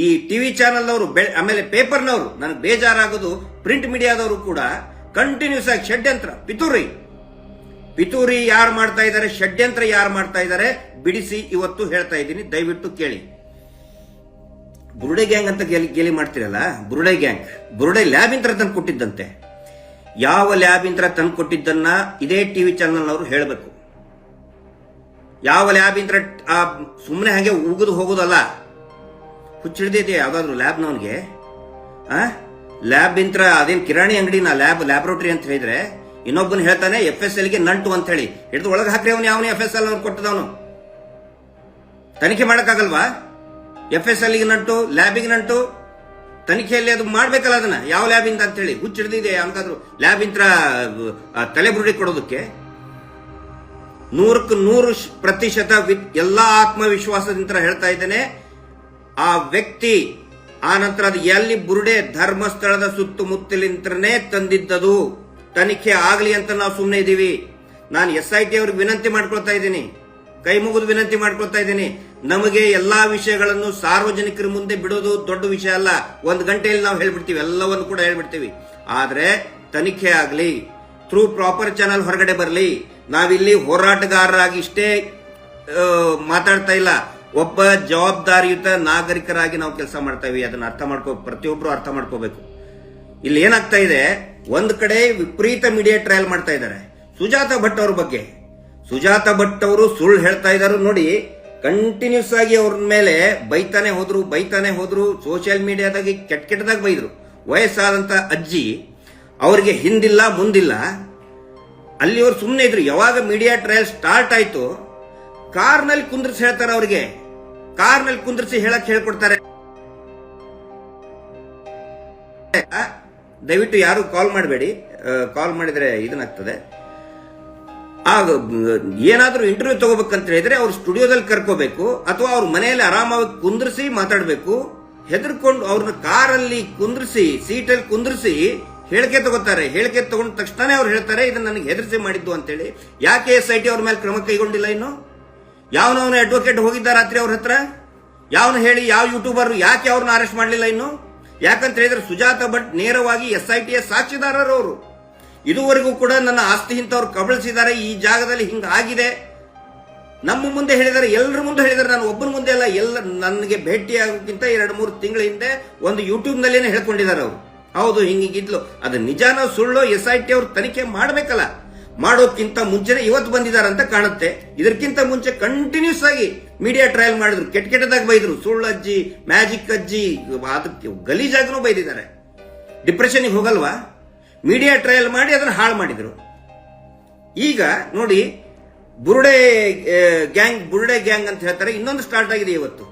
ಈ ಟಿವಿ ಚಾನೆಲ್ನವರು ಆಮೇಲೆ ಪೇಪರ್ನವರು, ನನಗೆ ಬೇಜಾರಾಗೋದು ಪ್ರಿಂಟ್ ಮೀಡಿಯಾದವರು ಕೂಡ ಕಂಟಿನ್ಯೂಸ್ ಆಗಿ ಷಡ್ಯಂತ್ರ, ಪಿತೂರಿ. ಪಿತೂರಿ ಯಾರು ಮಾಡ್ತಾ ಇದ್ದಾರೆ ಷಡ್ಯಂತ್ರ ಯಾರು ಮಾಡ್ತಾ ಇದ್ದಾರೆ ಬಿಡಿಸಿ ಇವತ್ತು ಹೇಳ್ತಾ ಇದ್ದೀನಿ, ದಯವಿಟ್ಟು ಕೇಳಿ. ಬುರುಡೆ ಗ್ಯಾಂಗ್ ಅಂತ ಗೇಲಿ ಗೇಲಿ ಮಾಡ್ತಿರಲ್ಲ? ಬುರುಡೆ ಗ್ಯಾಂಗ್. ಬುರುಡೆ ಲ್ಯಾಬ್ ಇಂತ್ರ ತಂದು ಕೊಟ್ಟಿದ್ದಂತೆ. ಯಾವ ಲ್ಯಾಬ್ ಇಂತ್ರ ತಂದು ಕೊಟ್ಟಿದ್ದನ್ನ ಇದೇ ಟಿವಿ ಚಾನೆಲ್ನವರು ಹೇಳಬೇಕು. ಯಾವ ಲ್ಯಾಬ್ ಇಂತ್ರ ಸುಮ್ಮನೆ ಹಾಗೆ ಉಗಿದು ಹೋಗೋದಲ್ಲ? ಹುಚ್ಚಿಡ್ದಿದೆ ಯಾವ್ದಾದ್ರು ಲ್ಯಾಬ್ನವನಿಗೆ ಆ? ಲ್ಯಾಬ್ ಇಂತ್ರ ಅದೇನ್ ಕಿರಾಣಿ ಅಂಗಡಿನ ಲ್ಯಾಬ್ ಲ್ಯಾಬ್ರೋಟರಿ ಅಂತ ಹೇಳಿದ್ರೆ ಇನ್ನೊಬ್ಬನ ಹೇಳ್ತಾನೆ ಎಫ್ ಎಸ್ ಎಲ್ಗೆ ನಂಟು ಅಂತ ಹೇಳಿ. ಹಿಡಿದು ಒಳಗೆ ಹಾಕ್ರಿ ಅವನು, ಯಾವನೇ ಎಫ್ ಎಸ್ ಎಲ್ ಅವ್ನು ಕೊಟ್ಟದವನು ತನಿಖೆ ಮಾಡಕ್ಕಾಗಲ್ವಾ? ಎಫ್ ಎಸ್ ಎಲ್ಗೆ ನಂಟು ಲ್ಯಾಬಿಗೆ ನಂಟು. ತನಿಖೆಯಲ್ಲಿ ಅದು ಮಾಡ್ಬೇಕಲ್ಲ ಅದನ್ನ. ಯಾವ ಲ್ಯಾಬಿಂದ ಅಂತ ಹೇಳಿ. ಹುಚ್ಚಿಡ್ದಿದೆ ಅನ್ಕಾದ್ರು ಲ್ಯಾಬ್ ಇಂತ್ರ ತಲೆ ತಲೆಬುರುಡಿ ಕೊಡೋದಕ್ಕೆ. ನೂರಕ್ಕೆ ನೂರು ಪ್ರತಿಶತ ಎಲ್ಲಾ ಆತ್ಮವಿಶ್ವಾಸದಿಂದ ಹೇಳ್ತಾ ಇದ್ದೇನೆ. ಆ ವ್ಯಕ್ತಿ, ಆ ನಂತರ ಅದು ಎಲ್ಲಿ ಬುರುಡೆ ಧರ್ಮಸ್ಥಳದ ಸುತ್ತಮುತ್ತಲಿಂತ್ರನೇ ತಂದಿದ್ದದು. ತನಿಖೆ ಆಗಲಿ ಅಂತ ನಾವು ಸುಮ್ಮನೆ ಇದ್ದೀವಿ. ನಾನು ಎಸ್ ಐ ಟಿ ಅವ್ರಿಗೆ ವಿನಂತಿ ಮಾಡ್ಕೊಳ್ತಾ ಇದ್ದೀನಿ. ಕೈ ಮುಗಿದು ವಿನಂತಿ ಮಾಡ್ಕೊಳ್ತಾ ಇದ್ದೀನಿ. ನಮಗೆ ಎಲ್ಲಾ ವಿಷಯಗಳನ್ನು ಸಾರ್ವಜನಿಕರ ಮುಂದೆ ಬಿಡೋದು ದೊಡ್ಡ ವಿಷಯ ಅಲ್ಲ. ಒಂದು ಗಂಟೆಯಲ್ಲಿ ನಾವು ಹೇಳ್ಬಿಡ್ತೀವಿ. ಎಲ್ಲವನ್ನು ಕೂಡ ಹೇಳ್ಬಿಡ್ತೀವಿ. ಆದ್ರೆ ತನಿಖೆ ಆಗಲಿ ಥ್ರೂ ಪ್ರಾಪರ್ ಚಾನಲ್ ಹೊರಗಡೆ ಬರಲಿ. ನಾವಿಲ್ಲಿ ಹೋರಾಟಗಾರರಾಗಿ ಇಷ್ಟೇ ಮಾತಾಡ್ತಾ ಇಲ್ಲ. ಒಬ್ಬ ಜವಾಬ್ದಾರಿಯುತ ನಾಗರಿಕರಾಗಿ ನಾವು ಕೆಲಸ ಮಾಡ್ತಾ ಇವಿ ಅದನ್ನ ಅರ್ಥ ಮಾಡ್ಕೋ, ಪ್ರತಿಯೊಬ್ರು ಅರ್ಥ ಮಾಡ್ಕೋಬೇಕು. ಇಲ್ಲಿ ಏನಾಗ್ತಾ ಇದೆ, ಒಂದ್ ಕಡೆ ವಿಪರೀತ ಮೀಡಿಯಾ ಟ್ರಯಲ್ ಮಾಡ್ತಾ ಇದ್ದಾರೆ. ಸುಜಾತ ಭಟ್ ಅವ್ರ ಬಗ್ಗೆ. ಸುಜಾತ ಭಟ್ ಅವರು ಸುಳ್ಳು ಹೇಳ್ತಾ ಇದ್ದಾರೆ ನೋಡಿ ಕಂಟಿನ್ಯೂಸ್ ಆಗಿ ಅವ್ರ ಮೇಲೆ ಬೈತಾನೆ ಹೋದ್ರು ಬೈತಾನೆ ಹೋದ್ರು ಸೋಷಿಯಲ್ ಮೀಡಿಯಾದಾಗ ಕೆಟ್ಟ ಕೆಟ್ಟದಾಗ ಬೈದ್ರು. ವಯಸ್ಸಾದಂತ ಅಜ್ಜಿ, ಅವರಿಗೆ ಹಿಂದಿಲ್ಲ, ಮುಂದಿಲ್ಲ. ಅಲ್ಲಿ ಅವ್ರು ಸುಮ್ಮನೆ ಇದ್ರು. ಯಾವಾಗ ಮೀಡಿಯಾ ಟ್ರಯಲ್ ಸ್ಟಾರ್ಟ್ ಆಯ್ತು, ಕಾರ್ನಲ್ಲಿ ಕುಂದ್ರಿಸಿ ಹೇಳ್ತಾರೆ ಅವ್ರಿಗೆ. ಕಾರ್ನಲ್ಲಿ ಕುಂದ್ರಿಸಿ ಹೇಳಕ್ ಹೇಳ್ಕೊಡ್ತಾರೆ. ದಯವಿಟ್ಟು ಯಾರು ಕಾಲ್ ಮಾಡಬೇಡಿ. ಕಾಲ್ ಮಾಡಿದ್ರೆ ಇದನ್ನಾಗ್ತದೆ. ಆಗ, ಏನಾದರೂ ಇಂಟರ್ವ್ಯೂ ತಗೋಬೇಕಂತ ಹೇಳಿದ್ರೆ ಅವ್ರು ಸ್ಟುಡಿಯೋದಲ್ಲಿ ಕರ್ಕೋಬೇಕು, ಅಥವಾ ಅವ್ರ ಮನೆಯಲ್ಲಿ ಆರಾಮಾಗಿ ಕುಂದ್ರಿಸಿ ಮಾತಾಡಬೇಕು, ಹೆದರ್ಕೊಂಡು ಅವ್ರನ್ನ ಕಾರಲ್ಲಿ ಕುಂದ್ರಿಸಿ, ಸೀಟಲ್ಲಿ ಕುಂದ್ರಿಸಿ ಹೇಳಿಕೆ ತಗೋತಾರೆ. ಹೇಳಿಕೆ ತಗೊಂಡ ತಕ್ಷಣನೇ ಅವ್ರು ಹೇಳ್ತಾರೆ, ಇದನ್ನ ನನಗೆ ಹೆದರಿಸಿ ಮಾಡಿದ್ದು ಅಂತೇಳಿ. ಯಾಕೆ ಎಸ್ ಐ ಟಿ ಅವ್ರ ಮೇಲೆ ಕ್ರಮ ಕೈಗೊಂಡಿಲ್ಲ ಇನ್ನು? ಯಾವನವನ ಅಡ್ವೊಕೇಟ್ ಹೋಗಿದ್ದ ರಾತ್ರಿ ಅವ್ರ ಹತ್ರ? ಯಾವನು ಹೇಳಿ, ಯಾವ ಯೂಟ್ಯೂಬರ್ ಯಾಕೆ ಅವ್ರನ್ನ ಅರೆಸ್ಟ್ ಮಾಡಲಿಲ್ಲ ಇನ್ನು? ಯಾಕಂತ ಹೇಳಿದ್ರೆ ಸುಜಾತ ಭಟ್ ನೇರವಾಗಿ ಎಸ್ ಐ ಟಿಯ ಸಾಕ್ಷಿದಾರರು ಅವರು. ಇದುವರೆಗೂ ಕೂಡ ನನ್ನ ಆಸ್ತಿ ಇಂಥವ್ರು ಕಬಳಿಸಿದ್ದಾರೆ, ಈ ಜಾಗದಲ್ಲಿ ಹಿಂಗ ಆಗಿದೆ. ನಮ್ಮ ಮುಂದೆ ಹೇಳಿದರೆ, ಎಲ್ಲರ ಮುಂದೆ ಹೇಳಿದ್ರು, ನಾನು ಒಬ್ಬನ ಮುಂದೆ ಅಲ್ಲ, ಎಲ್ಲ ನನಗೆ ಭೇಟಿ ಆಗೋಕ್ಕಿಂತ ಎರಡು ಮೂರು ತಿಂಗಳ ಹಿಂದೆ ಒಂದು ಯೂಟ್ಯೂಬ್ ನಲ್ಲೇನೆ ಹೇಳ್ಕೊಂಡಿದ್ದಾರೆ ಅವರು. ಹೌದು ಹಿಂಗಿದ್ಲು ಅದು ನಿಜಾನೋ ಸುಳ್ಳು ಎಸ್ ಐ ಟಿ ಅವ್ರು ತನಿಖೆ ಮಾಡಬೇಕಲ್ಲ. ಮಾಡೋಕ್ಕಿಂತ ಮುಂಚೆನೆ ಇವತ್ತು ಬಂದಿದ್ದಾರೆ ಅಂತ ಕಾಣುತ್ತೆ. ಇದಕ್ಕಿಂತ ಮುಂಚೆ ಕಂಟಿನ್ಯೂಸ್ ಆಗಿ ಮೀಡಿಯಾ ಟ್ರಯಲ್ ಮಾಡಿದ್ರು. ಕೆಟ್ಟ ಕೆಟ್ಟದಾಗ ಬೈದ್ರು. ಸುಳ್ಳು ಅಜ್ಜಿ ಮ್ಯಾಜಿಕ್ ಅಜ್ಜಿ, ಅದಕ್ಕೆ ಗಲೀಜಾಗೂ ಬೈದಿದ್ದಾರೆ. ಡಿಪ್ರೆಷನ್ಗೆ ಹೋಗಲ್ವಾ? ಮೀಡಿಯಾ ಟ್ರಯಲ್ ಮಾಡಿ ಅದನ್ನ ಹಾಳು ಮಾಡಿದ್ರು. ಈಗ ನೋಡಿ, ಬುರುಡೆ ಗ್ಯಾಂಗ್ ಬುರುಡೆ ಗ್ಯಾಂಗ್ ಅಂತ ಹೇಳ್ತಾರೆ. ಇನ್ನೊಂದು ಸ್ಟಾರ್ಟ್ ಆಗಿದೆ ಇವತ್ತು.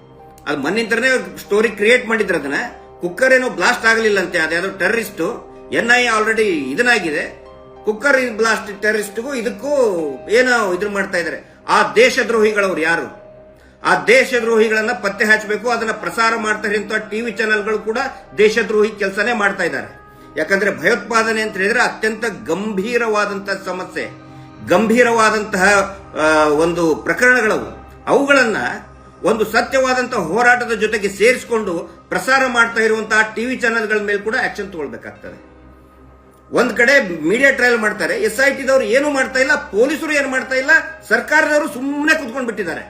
ಅದು ಮನ್ನಿಂತರನೇ ಸ್ಟೋರಿ ಕ್ರಿಯೇಟ್ ಮಾಡಿದ್ರು ಅದನ್ನ. ಕುಕ್ಕರ್ ಏನೋ ಬ್ಲಾಸ್ಟ್ ಆಗಲಿಲ್ಲ ಅಂತೆ. ಅದ್ಯಾವುದೋ ಟೆರರಿಸ್ಟು ಎನ್ ಐ ಆಲ್ರೆಡಿ ಇದನ್ನಾಗಿದೆ. ಕುಕ್ಕರ್ ಬ್ಲಾಸ್ಟ್ ಟೆರರಿಸ್ಟ್ಗೂ ಇದಕ್ಕೂ ಏನೋ ಇದ್ರ ಮಾಡ್ತಾ ಇದ್ದಾರೆ ಆ ದೇಶದ್ರೋಹಿಗಳವ್ರು ಯಾರು? ಆ ದೇಶದ್ರೋಹಿಗಳನ್ನ ಪತ್ತೆ ಹಚ್ಚಬೇಕು ಅದನ್ನ ಪ್ರಸಾರ ಮಾಡ್ತಾ ಇರುವಂತಹ ಟಿವಿ ಚಾನೆಲ್ಗಳು ಕೂಡ ದೇಶದ್ರೋಹಿ ಕೆಲಸನೇ ಮಾಡ್ತಾ ಇದ್ದಾರೆ ಯಾಕಂದ್ರೆ ಭಯೋತ್ಪಾದನೆ ಅಂತ ಹೇಳಿದ್ರೆ ಅತ್ಯಂತ ಗಂಭೀರವಾದಂತಹ ಸಮಸ್ಯೆ. ಗಂಭೀರವಾದಂತಹ ಒಂದು ಪ್ರಕರಣಗಳವು. ಅವುಗಳನ್ನ ಒಂದು ಸತ್ಯವಾದಂತಹ ಹೋರಾಟದ ಜೊತೆಗೆ ಸೇರಿಸಿಕೊಂಡು ಪ್ರಸಾರ ಮಾಡ್ತಾ ಇರುವಂತಹ ಟಿವಿ ಚಾನೆಲ್ಗಳ ಮೇಲೆ ಕೂಡ ಆಕ್ಷನ್ ತಗೊಳ್ಬೇಕಾಗ್ತದೆ. ಒಂದ್ ಕಡೆ ಮೀಡಿಯಾ ಟ್ರಯಲ್ ಮಾಡ್ತಾರೆ ಎಸ್ ಐ ಟಿದವರು ಏನು ಮಾಡ್ತಾ ಇಲ್ಲ, ಪೊಲೀಸರು ಏನು ಮಾಡ್ತಾ ಇಲ್ಲ, ಸರ್ಕಾರದವರು ಸುಮ್ಮನೆ ಕುತ್ಕೊಂಡು ಬಿಟ್ಟಿದ್ದಾರೆ.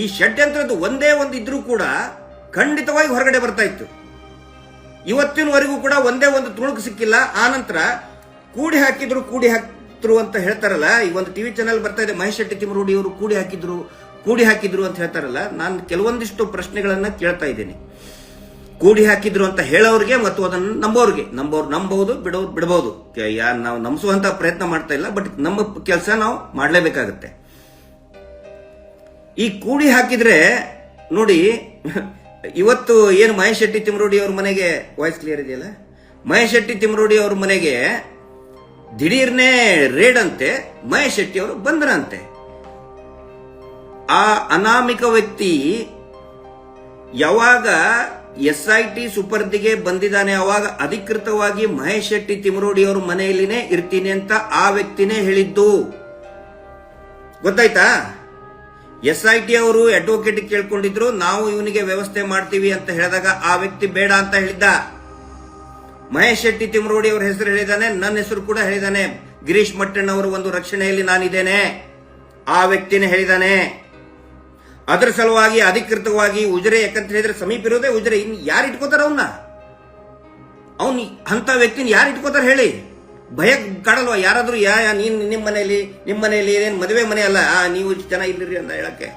ಈ ಷಡ್ಯಂತ್ರದ್ದು ಒಂದೇ ಒಂದು ಇದ್ರೂ ಕೂಡ ಖಂಡಿತವಾಗಿ ಹೊರಗಡೆ ಬರ್ತಾ ಇತ್ತು. ಇವತ್ತಿನವರೆಗೂ ಕೂಡ ಒಂದೇ ಒಂದು ತುಣುಕು ಸಿಕ್ಕಿಲ್ಲ. ಆ ನಂತರ ಕೂಡಿ ಹಾಕಿದ್ರು ಕೂಡಿ ಹಾಕಿದ್ರು ಅಂತ ಹೇಳ್ತಾರಲ್ಲ, ಈ ಒಂದು ಟಿವಿ ಚಾನೆಲ್ ಬರ್ತಾ ಇದೆ, ಮಹೇಶ್ ಶೆಟ್ಟಿ ತಿಮ್ಮರೂಡಿ ಅವರು ಕೂಡಿ ಹಾಕಿದ್ರು ಕೂಡಿ ಹಾಕಿದ್ರು ಅಂತ ಹೇಳ್ತಾರಲ್ಲ, ನಾನು ಕೆಲವೊಂದಿಷ್ಟು ಪ್ರಶ್ನೆಗಳನ್ನ ಕೇಳ್ತಾ ಇದ್ದೀನಿ. ಕೂಡಿ ಹಾಕಿದ್ರು ಅಂತ ಹೇಳೋರಿಗೆ ಮತ್ತು ಅದನ್ನು ನಂಬೋರಿಗೆ. ನಂಬೋರು ನಂಬಹುದು ಬಿಡೋರು ಬಿಡಬಹುದು ಯಾ, ನಾವು ನಂಬಿಸುವಂತ ಪ್ರಯತ್ನ ಮಾಡ್ತಾ ಇಲ್ಲ, ಬಟ್ ನಮ್ಮ ಕೆಲಸ ನಾವು ಮಾಡಲೇಬೇಕಾಗತ್ತೆ. ಈ ಕೂಡಿ ಹಾಕಿದ್ರೆ, ನೋಡಿ, ಇವತ್ತು ಏನು ಮಹೇಶ್ ಶೆಟ್ಟಿ ತಿಮರೋಡಿ ಅವ್ರ ಮನೆಗೆ ವಾಯ್ಸ್ ಕ್ಲಿಯರ್ ಇದೆಯಲ್ಲ? ಮಹೇಶ್ ಶೆಟ್ಟಿ ತಿಮರೋಡಿ ಅವ್ರ ಮನೆಗೆ ದಿಢೀರ್ನೇ ರೇಡ್ ಅಂತೆ, ಮಹೇಶ್ ಶೆಟ್ಟಿ ಅವರು ಬಂದ್ರಂತೆ ಆ ಅನಾಮಿಕ ವ್ಯಕ್ತಿ ಯಾವಾಗ ಎಸ್ ಐ ಟಿ ಸುಪರ್ದಿಗೆ ಬಂದಿದ್ದಾನೆ ಅವಾಗ ಅಧಿಕೃತವಾಗಿ ಮಹೇಶ್ ಶೆಟ್ಟಿ ತಿಮರೋಡಿ ಅವ್ರ ಮನೆಯಲ್ಲಿನೇ ಇರ್ತೀನಿ ಅಂತ ಆ ವ್ಯಕ್ತಿನೇ ಹೇಳಿದ್ದು. ಗೊತ್ತಾಯ್ತಾ? ಎಸ್ ಐ ಟಿ ಅವರು ಅಡ್ವೊಕೇಟ್ ಕೇಳ್ಕೊಂಡಿದ್ರು, ನಾವು ಇವನಿಗೆ ವ್ಯವಸ್ಥೆ ಮಾಡ್ತೀವಿ ಅಂತ ಹೇಳಿದಾಗ ಆ ವ್ಯಕ್ತಿ ಬೇಡ ಅಂತ ಹೇಳಿದ್ದ. ಮಹೇಶ್ ಶೆಟ್ಟಿ ತಿಮರೋಡಿ ಅವರ ಹೆಸರು ಹೇಳಿದಾನೆ, ನನ್ನ ಹೆಸರು ಕೂಡ ಹೇಳಿದಾನೆ. ಗಿರೀಶ್ ಮಟ್ಟಣ್ಣ ಅವರ ಒಂದು ರಕ್ಷಣೆಯಲ್ಲಿ ನಾನಿದ್ದೇನೆ. ಆ ವ್ಯಕ್ತಿನೇ ಹೇಳಿದಾನೆ. ಅದರ ಸಲುವಾಗಿ, ಅಧಿಕೃತವಾಗಿ ಉಜಿರೆ ಯಾಕಂತ ಹೇಳಿದ್ರೆ ಸಮೀಪ ಇರೋದೇ ಉಜಿರೆ. ಇನ್ ಯಾರು ಇಟ್ಕೋತಾರ ಅವನ್ನ ಅವನ್ ಅಂತ ವ್ಯಕ್ತಿನ ಯಾರು ಇಟ್ಕೋತಾರ ಹೇಳಿ? ಭಯ ಕಾಡಲ್ವ? ಯಾರಾದ್ರೂ, ಯಾ ನೀನ್ ನಿಮ್ಮ ಮನೆಯಲ್ಲಿ ನಿಮ್ಮ ಮನೆಯಲ್ಲಿ ಏನೇನು ಮದುವೆ ಮನೆ ಅಲ್ಲ? ನೀವು ಜನ ಇಲ್ಲಿರಿ ಅಂತ ಹೇಳಕ್ಕೆ.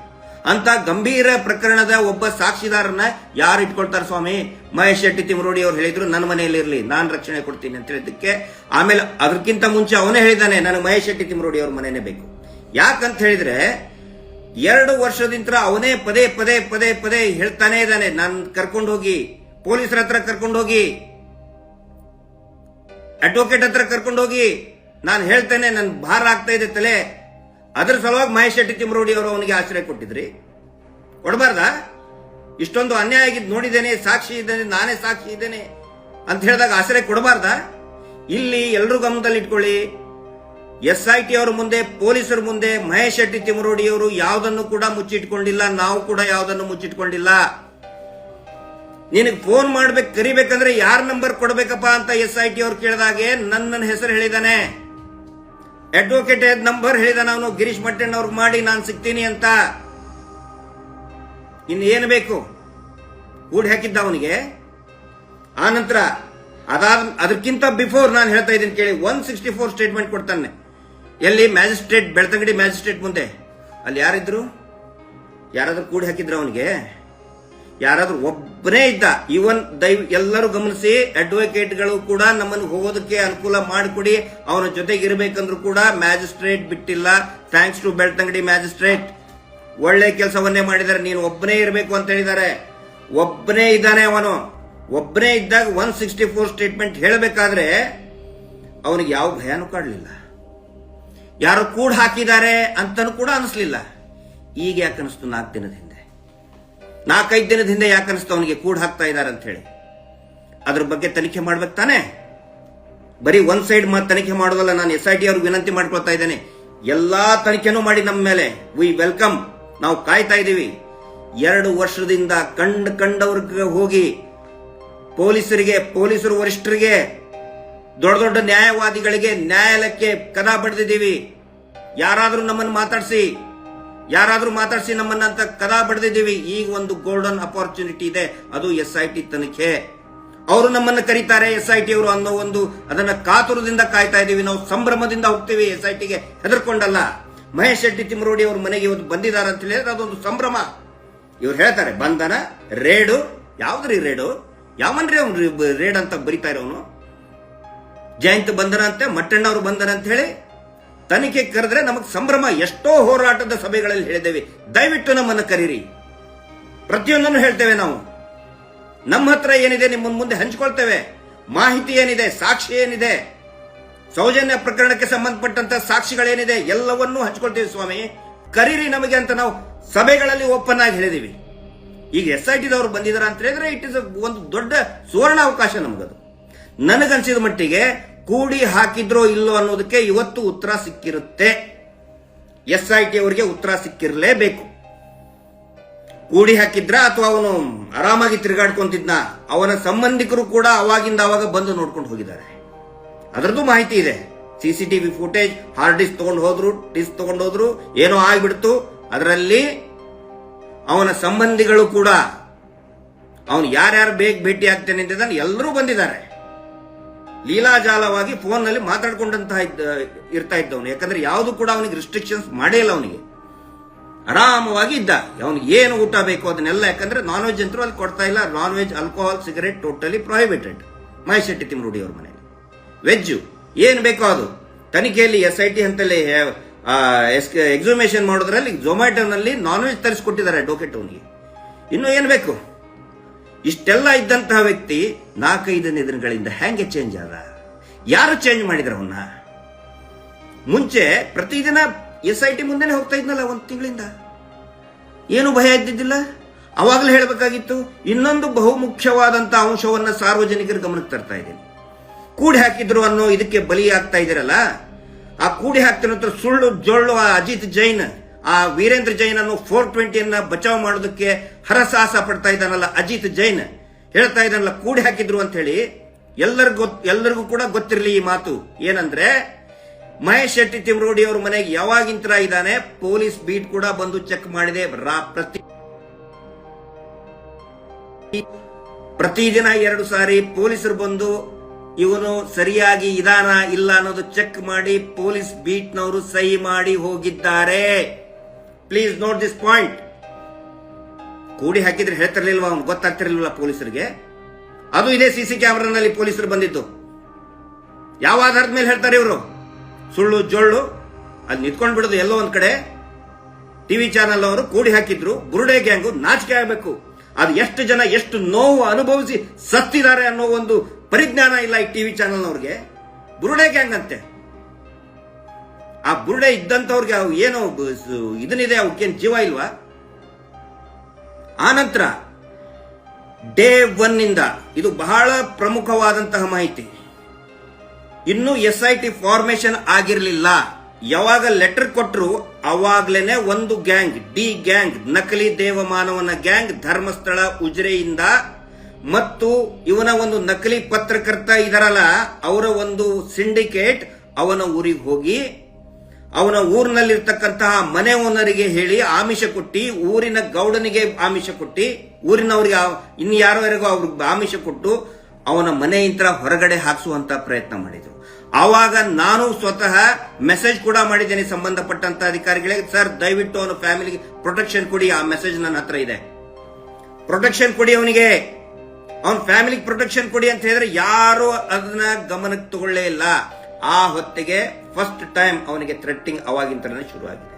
ಅಂತ ಗಂಭೀರ ಪ್ರಕರಣದ ಒಬ್ಬ ಸಾಕ್ಷಿದಾರನ ಯಾರು ಇಟ್ಕೊಳ್ತಾರೆ ಸ್ವಾಮಿ? ಮಹೇಶ್ ಶೆಟ್ಟಿ ತಿಮರೋಡಿ ಅವ್ರು ಹೇಳಿದ್ರು, ನನ್ನ ಮನೆಯಲ್ಲಿ ಇರಲಿ, ನಾನು ರಕ್ಷಣೆ ಕೊಡ್ತೀನಿ ಅಂತ ಹೇಳಿದ್ದಕ್ಕೆ. ಆಮೇಲೆ ಅದಕ್ಕಿಂತ ಮುಂಚೆ ಅವನೇ ಹೇಳಿದಾನೆ ನನಗೆ ಮಹೇಶ್ ಶೆಟ್ಟಿ ತಿಮರೋಡಿ ಅವ್ರ ಮನೆನೇ ಬೇಕು. ಯಾಕಂತ ಹೇಳಿದ್ರೆ ಎರಡು ವರ್ಷದಿಂದ ಅವನೇ ಪದೇ ಪದೇ ಪದೇ ಪದೇ ಹೇಳ್ತಾನೆ ಇದ್ದಾನೆ. ನಾನು ಕರ್ಕೊಂಡು ಹೋಗಿ ಪೊಲೀಸರ ಹತ್ರ ಕರ್ಕೊಂಡು ಹೋಗಿ ಅಡ್ವೊಕೇಟ್ ಹತ್ರ ಕರ್ಕೊಂಡು ಹೋಗಿ ನಾನು ಹೇಳ್ತೇನೆ ನನ್ನ ಭಾರ ಆಗ್ತಾ ಇದೆ ತಲೆ. ಅದ್ರ ಸಲುವಾಗಿ ಮಹೇಶ್ ಶೆಟ್ಟಿ ತಿಮ್ಮರೋಡಿ ಅವರು ಅವನಿಗೆ ಆಶ್ರಯ ಕೊಟ್ಟಿದ್ರಿ. ಕೊಡಬಾರ್ದ? ಇಷ್ಟೊಂದು ಅನ್ಯಾಯ ಆಗಿದ್ದು ನೋಡಿದ್ದೇನೆ, ಸಾಕ್ಷಿ ಇದ್ದೇನೆ, ನಾನೇ ಸಾಕ್ಷಿ ಇದ್ದೇನೆ ಅಂತ ಹೇಳಿದಾಗ ಆಶ್ರಯ ಕೊಡಬಾರ್ದ? ಇಲ್ಲಿ ಎಲ್ಲರೂ ಗಮನದಲ್ಲಿ ಇಟ್ಕೊಳ್ಳಿ ಎಸ್ ಐ ಟಿ ಅವರ ಮುಂದೆ, ಪೊಲೀಸರ ಮುಂದೆ ಮಹೇಶ್ ಶೆಟ್ಟಿ ತಿಮರೋಡಿ ಅವರು ಯಾವುದನ್ನು ಕೂಡ ಮುಚ್ಚಿಟ್ಕೊಂಡಿಲ್ಲ, ನಾವು ಕೂಡ ಯಾವುದನ್ನು ಮುಚ್ಚಿಟ್ಕೊಂಡಿಲ್ಲ. ನಿನಗೆ ಫೋನ್ ಮಾಡ್ಬೇಕು, ಕರಿಬೇಕಂದ್ರೆ ಯಾರ ನಂಬರ್ ಕೊಡ್ಬೇಕಪ್ಪ ಅಂತ ಎಸ್ ಐ ಟಿ ಅವ್ರು ಕೇಳಿದಾಗೆ ನನ್ನ ಹೆಸರು ಹೇಳಿದಾನೆ. ಅಡ್ವೊಕೇಟ್ ನಂಬರ್ ಹೇಳಿದ ಅವನು, ಗಿರೀಶ್ ಮಟ್ಟಣ್ಣ ಅವ್ರಿಗೆ ಮಾಡಿ ನಾನು ಸಿಗ್ತೀನಿ ಅಂತ. ಇನ್ನು ಏನು ಬೇಕು? ಕೂಡಿ ಹಾಕಿದ್ದ ಅವನಿಗೆ. ಆ ನಂತರ ಅದಾದ, ಅದಕ್ಕಿಂತ ಬಿಫೋರ್ ನಾನು ಹೇಳ್ತಾ ಇದ್ದೀನಿ ಕೇಳಿ ಒನ್ ಸಿಕ್ಸ್ಟಿ ಫೋರ್ ಸ್ಟೇಟ್ಮೆಂಟ್ ಕೊಡ್ತಾನೆ. ಎಲ್ಲಿ ಮ್ಯಾಜಿಸ್ಟ್ರೇಟ್, ಬೆಳ್ತಂಗಡಿ ಮ್ಯಾಜಿಸ್ಟ್ರೇಟ್ ಮುಂದೆ? ಅಲ್ಲಿ ಯಾರಿದ್ರು? ಯಾರಾದ್ರೂ ಕೂಡಿ ಹಾಕಿದ್ರು ಅವನಿಗೆ? ಯಾರಾದ್ರೂ ಒಬ್ಬನೇ ಇದ್ದ, ಇವನ್ ದೈವ ಎಲ್ಲರೂ ಗಮನಿಸಿ ಅಡ್ವೊಕೇಟ್ಗಳು ಕೂಡ ನಮ್ಮನ್ನು ಹೋಗೋದಕ್ಕೆ ಅನುಕೂಲ ಮಾಡಿಕೊಡಿ, ಅವನ ಜೊತೆಗೆ ಇರಬೇಕಂದ್ರೂ ಕೂಡ ಮ್ಯಾಜಿಸ್ಟ್ರೇಟ್ ಬಿಟ್ಟಿಲ್ಲ. Thanks to Belthangady magistrate. ಒಳ್ಳೆ ಕೆಲಸವನ್ನೇ ಮಾಡಿದ್ದಾರೆ, ನೀನು ಒಬ್ಬನೇ ಇರಬೇಕು ಅಂತ ಹೇಳಿದ್ದಾರೆ. ಒಬ್ಬನೇ ಇದ್ದಾನೆ ಅವನು. ಒಬ್ಬನೇ ಇದ್ದಾಗ ಒನ್ ಸಿಕ್ಸ್ಟಿ ಫೋರ್ ಸ್ಟೇಟ್ಮೆಂಟ್ ಹೇಳಬೇಕಾದ್ರೆ, ಅವನಿಗೆ ಯಾವ ಭಯನೂ ಕಾಡಲಿಲ್ಲ. ಯಾರು ಕೂಡ ಹಾಕಿದ್ದಾರೆ ಅಂತನೂ ಕೂಡ ಅನಿಸ್ಲಿಲ್ಲ. ಈಗ ಯಾಕೆ ಅನಿಸ್ತು ನಾಲ್ಕು ದಿನದ ಹಿಂದೆ? ನಾಲ್ಕೈದು ದಿನದ ಹಿಂದೆ ಯಾಕೆ ಅನಿಸ್ತು ಅವನಿಗೆ ಕೂಡ ಹಾಕ್ತಾ ಇದ್ದಾರೆ ಅಂತ ಹೇಳಿ ಅದ್ರ ಬಗ್ಗೆ ತನಿಖೆ ಮಾಡ್ಬೇಕು ತಾನೆ? ಬರೀ ಒಂದ್ ಸೈಡ್ ತನಿಖೆ ಮಾಡೋದಲ್ಲ, ನಾನು ಎಸ್ ಐ ಟಿ ಅವ್ರಿಗೆ ವಿನಂತಿ ಮಾಡ್ಕೊಳ್ತಾ ಇದ್ದೇನೆ. ಎಲ್ಲಾ ತನಿಖೆನೂ ಮಾಡಿ ನಮ್ಮ ಮೇಲೆ. ವಿ ವೆಲ್ಕಮ್ ನಾವು ಕಾಯ್ತಾ ಇದ್ದೀವಿ. ಎರಡು ವರ್ಷದಿಂದ ಕಂಡ ಕಂಡವ್ರಿಗೆ ಹೋಗಿ ಪೊಲೀಸರಿಗೆ, ಪೊಲೀಸರು ವರಿಷ್ಠರಿಗೆ ದೊಡ್ಡ ದೊಡ್ಡ ನ್ಯಾಯವಾದಿಗಳಿಗೆ ನ್ಯಾಯಾಲಯಕ್ಕೆ ಕದ ಬಡ್ದಿದ್ದೀವಿ. ಯಾರಾದರೂ ನಮ್ಮನ್ನು ಮಾತಾಡಿಸಿ, ಯಾರಾದರೂ ಮಾತಾಡಿಸಿ ನಮ್ಮನ್ನ ಅಂತ ಕದ ಬಡ್ದಿದ್ದೀವಿ. ಈಗ ಒಂದು ಗೋಲ್ಡನ್ ಅಪಾರ್ಚುನಿಟಿ ಇದೆ. ಅದು ಎಸ್ ಐ ಟಿ ತನಿಖೆ. ಅವರು ನಮ್ಮನ್ನು ಕರೀತಾರೆ ಎಸ್ ಐ ಟಿ ಅವರು ಅನ್ನೋ ಒಂದು ಅದನ್ನ ಕಾತುರದಿಂದ ಕಾಯ್ತಾ ಇದ್ದೀವಿ. ನಾವು ಸಂಭ್ರಮದಿಂದ ಹೋಗ್ತೀವಿ ಎಸ್ ಐ ಟಿಗೆ ಹೆದರ್ಕೊಂಡಲ್ಲ. ಮಹೇಶ್ ಶೆಟ್ಟಿ ತಿಮರೋಡಿ ಅವ್ರ ಮನೆಗೆ ಇವತ್ತು ಬಂದಿದ್ದಾರೆ ಅಂತ ಹೇಳಿದ್ರೆ ಅದೊಂದು ಸಂಭ್ರಮ. ಇವ್ರು ಹೇಳ್ತಾರೆ, ಬಂಧನ, ರೇಡು. ಯಾವ್ದ್ರಿ ರೇಡು? ಯಾವನ್ರಿ ಅವ್ನು ರೇಡ್ ಅಂತ ಬರಿತಾ ಇರೋನು? ಜಯಂತ್ ಬಂಧನ ಅಂತೆ ಮಟ್ಟಣ್ಣ ಅವರು ಬಂಧನ ಅಂತ ಹೇಳಿ ತನಿಖೆ ಕರೆದ್ರೆ ನಮಗೆ ಸಂಭ್ರಮ ಎಷ್ಟೋ ಹೋರಾಟದ ಸಭೆಗಳಲ್ಲಿ ಹೇಳಿದ್ದೇವೆ. ದಯವಿಟ್ಟು ನಮ್ಮನ್ನು ಕರೀರಿ. ಪ್ರತಿಯೊಂದನ್ನು ಹೇಳ್ತೇವೆ ನಾವು. ನಮ್ಮ ಹತ್ರ ಏನಿದೆ ನಿಮ್ಮ ಮುಂದೆ ಹಂಚಿಕೊಳ್ತೇವೆ. ಮಾಹಿತಿ ಏನಿದೆ, ಸಾಕ್ಷಿ ಏನಿದೆ, ಸೌಜನ್ಯ ಪ್ರಕರಣಕ್ಕೆ ಸಂಬಂಧಪಟ್ಟಂತ ಸಾಕ್ಷಿಗಳೇನಿದೆ, ಎಲ್ಲವನ್ನೂ ಹಂಚ್ಕೊಳ್ತೇವೆ ಸ್ವಾಮಿ. ಕರೀರಿ ನಮಗೆ ಅಂತ ನಾವು ಸಭೆಗಳಲ್ಲಿ ಓಪನ್ ಆಗಿ ಹೇಳಿದೀವಿ ಈಗ ಎಸ್ ಐ ಟಿದವರು ಬಂದಿದ್ದಾರೆ ಅಂತ ಹೇಳಿದ್ರೆ ಇಟ್ ಇಸ್ ಒಂದು ದೊಡ್ಡ ಸುವರ್ಣ ಅವಕಾಶ ನಮಗದು. ನನಗನ್ಸಿದ ಮಟ್ಟಿಗೆ ಕೂಡಿ ಹಾಕಿದ್ರೋ ಇಲ್ಲೋ ಅನ್ನೋದಕ್ಕೆ ಇವತ್ತು ಉತ್ತರ ಸಿಕ್ಕಿರುತ್ತೆ. ಎಸ್ ಐ ಟಿ ಅವರಿಗೆ ಉತ್ತರ ಸಿಕ್ಕಿರಲೇಬೇಕು. ಕೂಡಿ ಹಾಕಿದ್ರ ಅಥವಾ ಅವನು ಆರಾಮಾಗಿ ತಿರುಗಾಡ್ಕೊಂತಿದ್ನ? ಅವನ ಸಂಬಂಧಿಕರು ಕೂಡ ಅವಾಗಿಂದ ಅವಾಗ ಬಂದು ನೋಡ್ಕೊಂಡು ಹೋಗಿದ್ದಾರೆ. ಅದರದ್ದು ಮಾಹಿತಿ ಇದೆ. ಸಿಸಿಟಿವಿ ಫುಟೇಜ್, ಹಾರ್ಡ್ ಡಿಸ್ಕ್ ತಗೊಂಡು ಹೋದ್ರು, ಡಿಸ್ಕ್ ತಗೊಂಡು ಹೋದ್ರು, ಏನೋ ಆಗಿಬಿಡ್ತು. ಅದರಲ್ಲಿ ಅವನ ಸಂಬಂಧಿಗಳು ಕೂಡ, ಅವನು ಯಾರ್ಯಾರು ಬೇಗ ಭೇಟಿ ಆಗ್ತೇನೆ ಅಂತ ಎಲ್ಲರೂ ಬಂದಿದ್ದಾರೆ. ಲೀಲಾಜಾಲವಾಗಿ ಫೋನ್ನಲ್ಲಿ ಮಾತಾಡ್ಕೊಂಡಂತಹ ಇದ್ದ, ಇರ್ತಾ ಇದ್ದವನು. ಯಾಕಂದ್ರೆ ಯಾವುದು ಕೂಡ ಅವನಿಗೆ ರಿಸ್ಟ್ರಿಕ್ಷನ್ಸ್ ಮಾಡೇ ಇಲ್ಲ ಅವನಿಗೆ. ಆರಾಮವಾಗಿ ಇದ್ದ. ಅವನಿಗೆ ಏನು ಊಟ ಬೇಕು ಅದನ್ನೆಲ್ಲ, ಯಾಕಂದ್ರೆ ನಾನ್ ವೆಜ್ ಅಂತೂ ಅಲ್ಲಿ ಕೊಡ್ತಾ ಇಲ್ಲ. Non veg alcohol cigarette totally prohibited Mahesh Shetty Timarodi ಅವ್ರ ಮನೆಯಲ್ಲಿ. ವೆಜ್ ಏನು ಬೇಕೋ ಅದು. ತನಿಖೆಯಲ್ಲಿ ಎಸ್ ಐ ಟಿ ಅಂತಲ್ಲಿ ಎಕ್ಸುಮೇಷನ್ ಮಾಡೋದ್ರಲ್ಲಿ ಝೊಮ್ಯಾಟೋನಲ್ಲಿ ನಾನ್ ವೆಜ್ ತರಿಸ್ಕೊಟ್ಟಿದ್ದಾರೆ ಅಡ್ವೊಕೇಟ್ ಅವನಿಗೆ. ಇನ್ನು ಏನು ಬೇಕು? ಇಷ್ಟೆಲ್ಲ ಇದ್ದಂತಹ ವ್ಯಕ್ತಿ ನಾಲ್ಕೈದನೇ ದಿನಗಳಿಂದ ಹೆಂಗೆ ಚೇಂಜ್ ಆದ? ಯಾರು ಚೇಂಜ್ ಮಾಡಿದ್ರ ಅವನ್ನ? ಮುಂಚೆ ಪ್ರತಿದಿನ ಎಸ್ ಐ ಟಿ ಮುಂದೆನೆ ಹೋಗ್ತಾ ಇದ್ನಲ್ಲ ಒಂದು ತಿಂಗಳಿಂದ. ಏನು ಭಯ ಇದ್ದಿದ್ದಿಲ್ಲ? ಅವಾಗಲೇ ಹೇಳಬೇಕಾಗಿತ್ತು, ಇನ್ನೊಂದು ಬಹುಮುಖ್ಯವಾದಂತ ಅಂಶವನ್ನ ಸಾರ್ವಜನಿಕರ ಗಮನಕ್ಕೆ ತರ್ತಾ ಇದ್ದೀನಿ. ಕೂಡಿ ಹಾಕಿದ್ರು ಅನ್ನೋ ಇದಕ್ಕೆ ಬಲಿ ಆಗ್ತಾ ಇದ್ದೀರಲ್ಲ? ಆ ಕೂಡಿ ಹಾಕ್ತಿರೋ ಸುಳ್ಳು ಜೊಳ್ಳು ಆ ಅಜಿತ್ ಜೈನ್ ಆ ವೀರೇಂದ್ರ ಜೈನ್ ಅನ್ನು ಫೋರ್ ಟ್ವೆಂಟಿಯನ್ನ ಬಚಾವ್ ಮಾಡೋದಕ್ಕೆ ಹರಸಾಹಸ ಪಡ್ತಾ ಇದ್ದಾನಲ್ಲ ಅಜಿತ್ ಜೈನ್. ಹೇಳ್ತಾ ಇದ್ದಾನಲ್ಲ, ಕೂಡಿ ಹಾಕಿದ್ರು ಅಂತ ಹೇಳಿ ಎಲ್ಲರಿಗೂ ಎಲ್ಲರಿಗೂ ಕೂಡ ಗೊತ್ತಿರಲಿ ಈ ಮಾತು. ಏನಂದ್ರೆ, ಮಹೇಶ್ ಶೆಟ್ಟಿ ತಿಮ್ರೋಡಿ ಅವ್ರ ಮನೆಗೆ ಯಾವಾಗಿಂತರ ಇದ್ದಾನೆ, ಪೊಲೀಸ್ ಬೀಟ್ ಕೂಡ ಬಂದು ಚೆಕ್ ಮಾಡಿದೆ. ಪ್ರತಿ, ಪ್ರತಿದಿನ ಎರಡು ಸಾರಿ ಪೊಲೀಸರು ಬಂದು, ಇವನು ಸರಿಯಾಗಿ ಇದಾನ ಇಲ್ಲ ಅನ್ನೋದು ಚೆಕ್ ಮಾಡಿ ಪೊಲೀಸ್ ಬೀಟ್ನವರು ಸಹಿ ಮಾಡಿ ಹೋಗಿದ್ದಾರೆ. ಪ್ಲೀಸ್ ನೋಟ್ ದಿಸ್ ಪಾಯಿಂಟ್ ಕೂಡಿ ಹಾಕಿದ್ರೆ ಹೇಳ್ತಿರ್ಲಿಲ್ವಾ? ಅವ್ನು ಗೊತ್ತಾಗ್ತಿರ್ಲಿಲ್ವ ಪೊಲೀಸರಿಗೆ? ಅದು ಇದೇ ಸಿ ಕ್ಯಾಮ್ರಾನಲ್ಲಿ ಪೊಲೀಸರು ಬಂದಿದ್ದು. ಯಾವ ಆಧಾರದ ಮೇಲೆ ಹೇಳ್ತಾರೆ ಇವರು? ಸುಳ್ಳು, ಜೊಳ್ಳು. ಅಲ್ಲಿ ನಿಂತ್ಕೊಂಡ್ ಬಿಡೋದು ಎಲ್ಲೋ ಒಂದ್ ಕಡೆ. ಟಿವಿ ಚಾನೆಲ್ ಅವರು ಕೂಡಿ ಹಾಕಿದ್ರು. ಬುರುಡೆ ಗ್ಯಾಂಗ್ ನಾಚಿಕೆ ಆಗಬೇಕು. ಅದು ಎಷ್ಟು ಜನ ಎಷ್ಟು ನೋವು ಅನುಭವಿಸಿ ಸತ್ತಿದ್ದಾರೆ ಅನ್ನೋ ಒಂದು ಪರಿಜ್ಞಾನ ಇಲ್ಲ ಈ ಟಿವಿ ಚಾನೆಲ್ನವ್ರಿಗೆ ಬುರುಡೆ ಗ್ಯಾಂಗ್ ಅಂತೆ. ಆ ಬುರುಡೆ ಇದ್ದಂತವ್ರಿಗೆ ಅವು ಏನು ಇದನ್ನಿದೆ, ಅವಕ್ಕೇನು ಜೀವ ಇಲ್ವಾ? ಆನಂತರ, ಡೇ ಒನ್ನಿಂದ, ಇದು ಬಹಳ ಪ್ರಮುಖವಾದಂತಹ ಮಾಹಿತಿ. ಇನ್ನು ಎಸ್ ಐ ಟಿ ಫಾರ್ಮೇಶನ್ ಆಗಿರಲಿಲ್ಲ. ಯಾವಾಗ ಲೆಟರ್ ಕೊಟ್ಟರು ಅವಾಗ್ಲೇನೆ ಒಂದು ಗ್ಯಾಂಗ್ ಡಿ ಗ್ಯಾಂಗ್ ನಕಲಿ ದೇವಮಾನವನ ಗ್ಯಾಂಗ್ ಧರ್ಮಸ್ಥಳ, ಉಜ್ರೆಯಿಂದ, ಮತ್ತು ಇವನ ಒಂದು ನಕಲಿ ಪತ್ರಕರ್ತ ಇದರಲ್ಲ, ಅವರ ಒಂದು ಸಿಂಡಿಕೇಟ್ ಅವನ ಊರಿಗೆ ಹೋಗಿ ಅವನ ಊರಿನಲ್ಲಿರ್ತಕ್ಕಂತಹ ಮನೆ ಓನರಿಗೆ ಹೇಳಿ ಆಮಿಷ ಕೊಟ್ಟಿ, ಊರಿನ ಗೌಡನಿಗೆ ಆಮಿಷ ಕೊಟ್ಟಿ, ಊರಿನವರಿಗೆ ಇನ್ಯಾರವರೆಗೂ ಅವ್ರಿಗೆ ಆಮಿಷ ಕೊಟ್ಟು ಅವನ ಮನೆಯಿಂದ ಹೊರಗಡೆ ಹಾಕಿಸುವಂತ ಪ್ರಯತ್ನ ಮಾಡಿದ್ರು. ಆವಾಗ ನಾನು ಸ್ವತಃ ಮೆಸೇಜ್ ಕೂಡ ಮಾಡಿದ್ದೇನೆ ಸಂಬಂಧಪಟ್ಟಂತ ಅಧಿಕಾರಿಗಳಿಗೆ, ಸರ್, ದಯವಿಟ್ಟು ಅವನ ಫ್ಯಾಮಿಲಿಗೆ ಪ್ರೊಟೆಕ್ಷನ್ ಕೊಡಿ, ಆ ಮೆಸೇಜ್ ನನ್ನ ಹತ್ರ ಇದೆ. ಪ್ರೊಟೆಕ್ಷನ್ ಕೊಡಿ ಅವನಿಗೆ. ಅವನ ಫ್ಯಾಮಿಲಿಗೆ ಪ್ರೊಟೆಕ್ಷನ್ ಕೊಡಿ ಅಂತ ಹೇಳಿದ್ರೆ ಯಾರು ಅದನ್ನ ಗಮನಕ್ಕೆ ತಗೊಳ್ಳೇ ಇಲ್ಲ. ಆ ಹೊತ್ತಿಗೆ ಫಸ್ಟ್ ಟೈಮ್ ಅವನಿಗೆ ಥ್ರೆಟ್ಟಿಂಗ್ ಅವಾಗಿಂದಲೇ ಶುರು ಆಗಿದೆ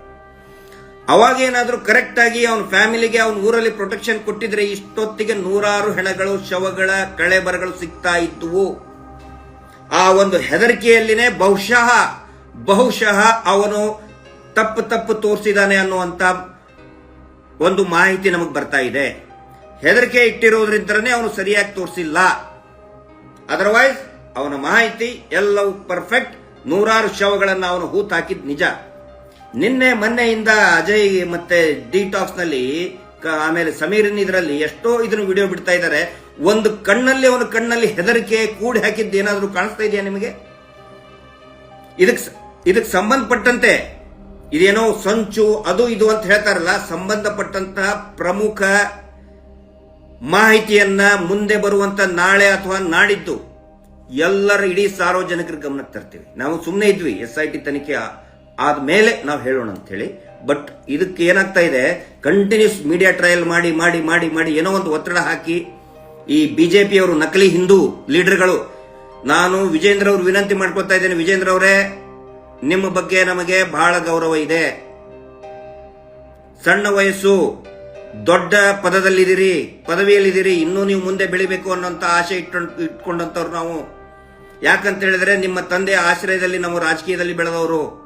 ಅವಾಗ ಏನಾದರೂ ಕರೆಕ್ಟ್ ಆಗಿ ಅವನ ಫ್ಯಾಮಿಲಿಗೆ ಅವನ ಊರಲ್ಲಿ ಪ್ರೊಟೆಕ್ಷನ್ ಕೊಟ್ಟಿದ್ರೆ ಇಷ್ಟೊತ್ತಿಗೆ ನೂರಾರು ಹೆಣಗಳು, ಶವಗಳ, ಕಳೆಬರಗಳು ಸಿಗ್ತಾ ಇದ್ದುವು. ಆ ಒಂದು ಹೆದರಿಕೆಯಲ್ಲಿನೇ ಬಹುಶಃ ಬಹುಶಃ ಅವನು ತಪ್ಪು ತಪ್ಪು ತೋರಿಸಿದಾನೆ ಅನ್ನುವಂತ ಒಂದು ಮಾಹಿತಿ ನಮಗೆ ಬರ್ತಾ ಇದೆ. ಹೆದರಿಕೆ ಇಟ್ಟಿರೋದ್ರಿಂದನೇ ಅವನು ಸರಿಯಾಗಿ ತೋರಿಸಿಲ್ಲ. ಅದರ್ವೈಸ್ ಅವನ ಮಾಹಿತಿ ಎಲ್ಲವೂ ಪರ್ಫೆಕ್ಟ್ ನೂರಾರು ಶವಗಳನ್ನು ಅವನು ಹೂತ್ ಹಾಕಿದ್ ನಿಜ. ನಿನ್ನೆ ಮೊನ್ನೆಯಿಂದ ಅಜಯ್ ಮತ್ತೆ ಡಿಟಾಕ್ಸ್ನಲ್ಲಿ ಆಮೇಲೆ ಸಮೀರನ್ ಇದರಲ್ಲಿ ಎಷ್ಟೋ ಇದನ್ನು ವಿಡಿಯೋ ಬಿಡ್ತಾ ಇದ್ದಾರೆ. ಒಂದು ಕಣ್ಣಲ್ಲಿ ಅವನ ಕಣ್ಣಲ್ಲಿ ಹೆದರಿಕೆ ಕೂಡಿ ಹಾಕಿದ್ದು ಏನಾದರೂ ಕಾಣಿಸ್ತಾ ಇದೆಯಾ ನಿಮಗೆ? ಇದಕ್ಕೆ ಇದಕ್ಕೆ ಸಂಬಂಧಪಟ್ಟಂತೆ ಇದೇನೋ ಸಂಚು, ಅದು ಇದು ಅಂತ ಹೇಳ್ತಾರಲ್ಲ ಸಂಬಂಧಪಟ್ಟಂತಹ ಪ್ರಮುಖ ಮಾಹಿತಿಯನ್ನ ಮುಂದೆ ಬರುವಂತ ನಾಳೆ ಅಥವಾ ನಾಡಿದ್ದು. ಎಲ್ಲರ ಇಡೀ ಸಾರ್ವಜನಿಕರ ಗಮನಕ್ಕೆ ತರ್ತೀವಿ. ನಾವು ಸುಮ್ಮನೆ ಇದ್ವಿ ಎಸ್ ಐ ಟಿ ತನಿಖೆ ಆದ್ಮೇಲೆ ನಾವು ಹೇಳೋಣ ಅಂತ ಹೇಳಿ ಬಟ್ ಇದಕ್ಕೆ ಏನಾಗ್ತಾ ಇದೆ ಕಂಟಿನ್ಯೂಸ್ ಮೀಡಿಯಾ ಟ್ರಯಲ್ ಮಾಡಿ ಮಾಡಿ ಮಾಡಿ ಮಾಡಿ ಏನೋ ಒಂದು ಒತ್ತಡ ಹಾಕಿ ಈ ಬಿಜೆಪಿ ಅವರು ನಕಲಿ ಹಿಂದೂ ಲೀಡರ್ಗಳು. ನಾನು ವಿಜೇಂದ್ರ ಅವರು ವಿನಂತಿ ಮಾಡ್ಕೊತಾ ಇದ್ದೇನೆ, ವಿಜೇಂದ್ರ ಅವರೇ, ನಿಮ್ಮ ಬಗ್ಗೆ ನಮಗೆ ಬಹಳ ಗೌರವ ಇದೆ. ಸಣ್ಣ ವಯಸ್ಸು, ದೊಡ್ಡ ಪದದಲ್ಲಿದ್ದೀರಿ, ಪದವಿಯಲ್ಲಿದ್ದೀರಿ, ಇನ್ನೂ ನೀವು ಮುಂದೆ ಬೆಳಿಬೇಕು ಅನ್ನೋಂತ ಆಸೆ ಇಟ್ಕೊಂಡ್ ಇಟ್ಕೊಂಡಂತವ್ರು ನಾವು. ಯಾಕಂತ ಹೇಳಿದ್ರೆ ನಿಮ್ಮ ತಂದೆ ಆಶ್ರಯದಲ್ಲಿ ನಾವು ರಾಜಕೀಯದಲ್ಲಿ ಬೆಳೆದವರು.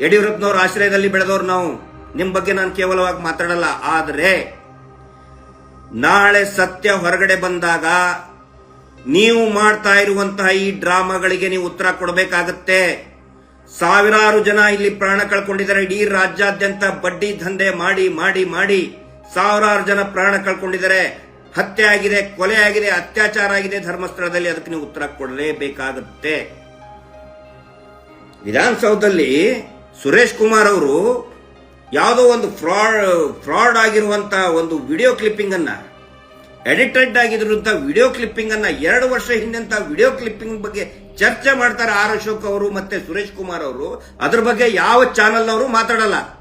ಯಡಿಯೂರಪ್ಪನವ್ರ ಆಶ್ರಯದಲ್ಲಿ ಬೆಳೆದವರು ನಾವು. ನಿಮ್ ಬಗ್ಗೆ ನಾನು ಕೇವಲವಾಗಿ ಮಾತಾಡಲ್ಲ. ಆದರೆ, ನಾಳೆ ಸತ್ಯ ಹೊರಗಡೆ ಬಂದಾಗ ನೀವು ಮಾಡ್ತಾ ಇರುವಂತಹ ಈ ಡ್ರಾಮಾಗಳಿಗೆ ನೀವು ಉತ್ತರ ಕೊಡಬೇಕಾಗತ್ತೆ. ಸಾವಿರಾರು ಜನ ಇಲ್ಲಿ ಪ್ರಾಣ ಕಳ್ಕೊಂಡಿದ್ದಾರೆ. ಇಡೀ ರಾಜ್ಯಾದ್ಯಂತ ಬಡ್ಡಿ ದಂಧೆ ಮಾಡಿ ಮಾಡಿ ಮಾಡಿ ಸಾವಿರಾರು ಜನ ಪ್ರಾಣ ಕಳ್ಕೊಂಡಿದ್ದಾರೆ. ಹತ್ಯೆ ಆಗಿದೆ, ಕೊಲೆ ಆಗಿದೆ, ಅತ್ಯಾಚಾರ ಆಗಿದೆ ಧರ್ಮಸ್ಥಳದಲ್ಲಿ, ಅದಕ್ಕೆ ನೀವು ಉತ್ತರ ಕೊಡಲೇಬೇಕಾಗುತ್ತೆ. ವಿಧಾನಸೌಧದಲ್ಲಿ ಸುರೇಶ್ ಕುಮಾರ್ ಅವರು ಯಾವುದೋ ಒಂದು ಫ್ರಾಡ್ ಫ್ರಾಡ್ ಆಗಿರುವಂತಹ ಒಂದು ವಿಡಿಯೋ ಕ್ಲಿಪ್ಪಿಂಗ್ ಅನ್ನ ಎಡಿಟೆಡ್ ಆಗಿರುವಂತಹ ವಿಡಿಯೋ ಕ್ಲಿಪ್ಪಿಂಗ್ ಅನ್ನ ಎರಡು ವರ್ಷ ಹಿಂದೆಂತ ವಿಡಿಯೋ ಕ್ಲಿಪ್ಪಿಂಗ್ ಬಗ್ಗೆ ಚರ್ಚೆ ಮಾಡ್ತಾರೆ ಆರ್ ಅಶೋಕ್ ಅವರು ಮತ್ತೆ ಸುರೇಶ್ ಕುಮಾರ್ ಅವರು. ಅದ್ರ ಬಗ್ಗೆ ಯಾವ ಚಾನೆಲ್ ಅವರು ಮಾತಾಡಲ್ಲ.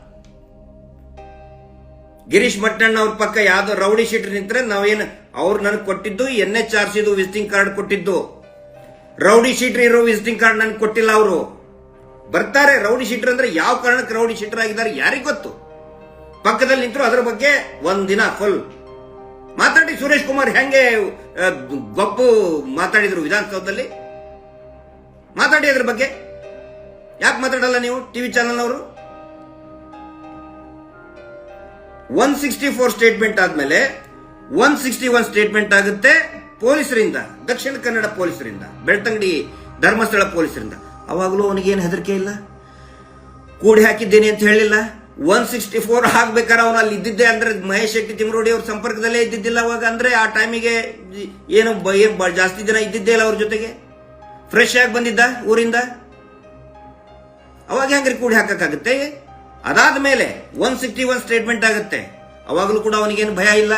ಗಿರೀಶ್ ಮಟ್ಟಣ್ಣ ಅವ್ರ ಪಕ್ಕ ಯಾವ್ದೋ ರೌಡಿ ಶೀಟರ್ ನಿಂತ್ರೆ ನಾವೇನು ಅವ್ರು ನನಗೆ ಕೊಟ್ಟಿದ್ದು ಎನ್ ಎಚ್ ಆರ್ ಸಿದು ವಿಸಿಟಿಂಗ್ ಕಾರ್ಡ್ ಕೊಟ್ಟಿದ್ದು. ರೌಡಿ ಶೀಟರ್ ಇರೋ ವಿಸಿಟಿಂಗ್ ಕಾರ್ಡ್ ನನಗೆ ಕೊಟ್ಟಿಲ್ಲ ಅವರು. ಬರ್ತಾರೆ, ರೌಡಿ ಶೀಟರ್ ಅಂದ್ರೆ ಯಾವ ಕಾರಣಕ್ಕೆ ರೌಡಿ ಶೀಟರ್ ಆಗಿದ್ದಾರೆ ಯಾರಿಗ್ ಗೊತ್ತು? ಪಕ್ಕದಲ್ಲಿ ನಿಂತರು ಅದ್ರ ಬಗ್ಗೆ ಒಂದಿನ ಫುಲ್ ಮಾತಾಡಿ ಸುರೇಶ್ ಕುಮಾರ್ ಹೆಂಗೆ ಗೊಬ್ಬು ಮಾತಾಡಿದ್ರು ವಿಧಾನಸೌಧದಲ್ಲಿ? ಮಾತಾಡಿ ಅದ್ರ ಬಗ್ಗೆ. ಯಾಕೆ ಮಾತಾಡಲ್ಲ ನೀವು, TV channel one sixty four statement ಆದ್ಮೇಲೆ ಒನ್ ಸಿಕ್ಸ್ಟಿ ಒನ್ ಸ್ಟೇಟ್ಮೆಂಟ್ ಆಗುತ್ತೆ ಪೊಲೀಸರಿಂದ, ದಕ್ಷಿಣ ಕನ್ನಡ ಪೊಲೀಸರಿಂದ, ಬೆಳ್ತಂಗಡಿ ಧರ್ಮಸ್ಥಳ ಪೊಲೀಸರಿಂದ. ಅವಾಗಲೂ ಅವನಿಗೇನು ಹೆದರಿಕೆ ಇಲ್ಲ? ಕೂಡಿ ಹಾಕಿದ್ದೇನೆ ಅಂತ ಹೇಳಿಲ್ಲ. ಒನ್ ಸಿಕ್ಸ್ಟಿ ಫೋರ್ ಆಗ್ಬೇಕಾದ್ರೆ ಅವನು ಅಲ್ಲಿ ಇದ್ದಿದ್ದೆ ಅಂದ್ರೆ ಮಹೇಶ್ ಶೆಟ್ಟಿ ತಿಮರೋಡಿ ಅವ್ರ ಸಂಪರ್ಕದಲ್ಲೇ ಇದ್ದಿದ್ದಿಲ್ಲ ಅವಾಗ ಅಂದ್ರೆ ಆ ಟೈಮಿಗೆ ಏನು ಜಾಸ್ತಿ ಜನ ಇದ್ದಿದ್ದೇ ಇಲ್ಲ ಅವ್ರ ಜೊತೆಗೆ. ಫ್ರೆಶ್ ಆಗಿ ಬಂದಿದ್ದ ಊರಿಂದ. ಅವಾಗ ಹೆಂಗ್ರಿ ಕೂಡಿ ಹಾಕಕ್ಕಾಗುತ್ತೆ? ಅದಾದ ಮೇಲೆ ಒನ್ ಸಿಕ್ಸ್ಟಿ ಒನ್ ಸ್ಟೇಟ್ಮೆಂಟ್ ಆಗುತ್ತೆ. ಅವಾಗಲೂ ಕೂಡ ಅವನಿಗೇನು ಭಯ ಇಲ್ಲ.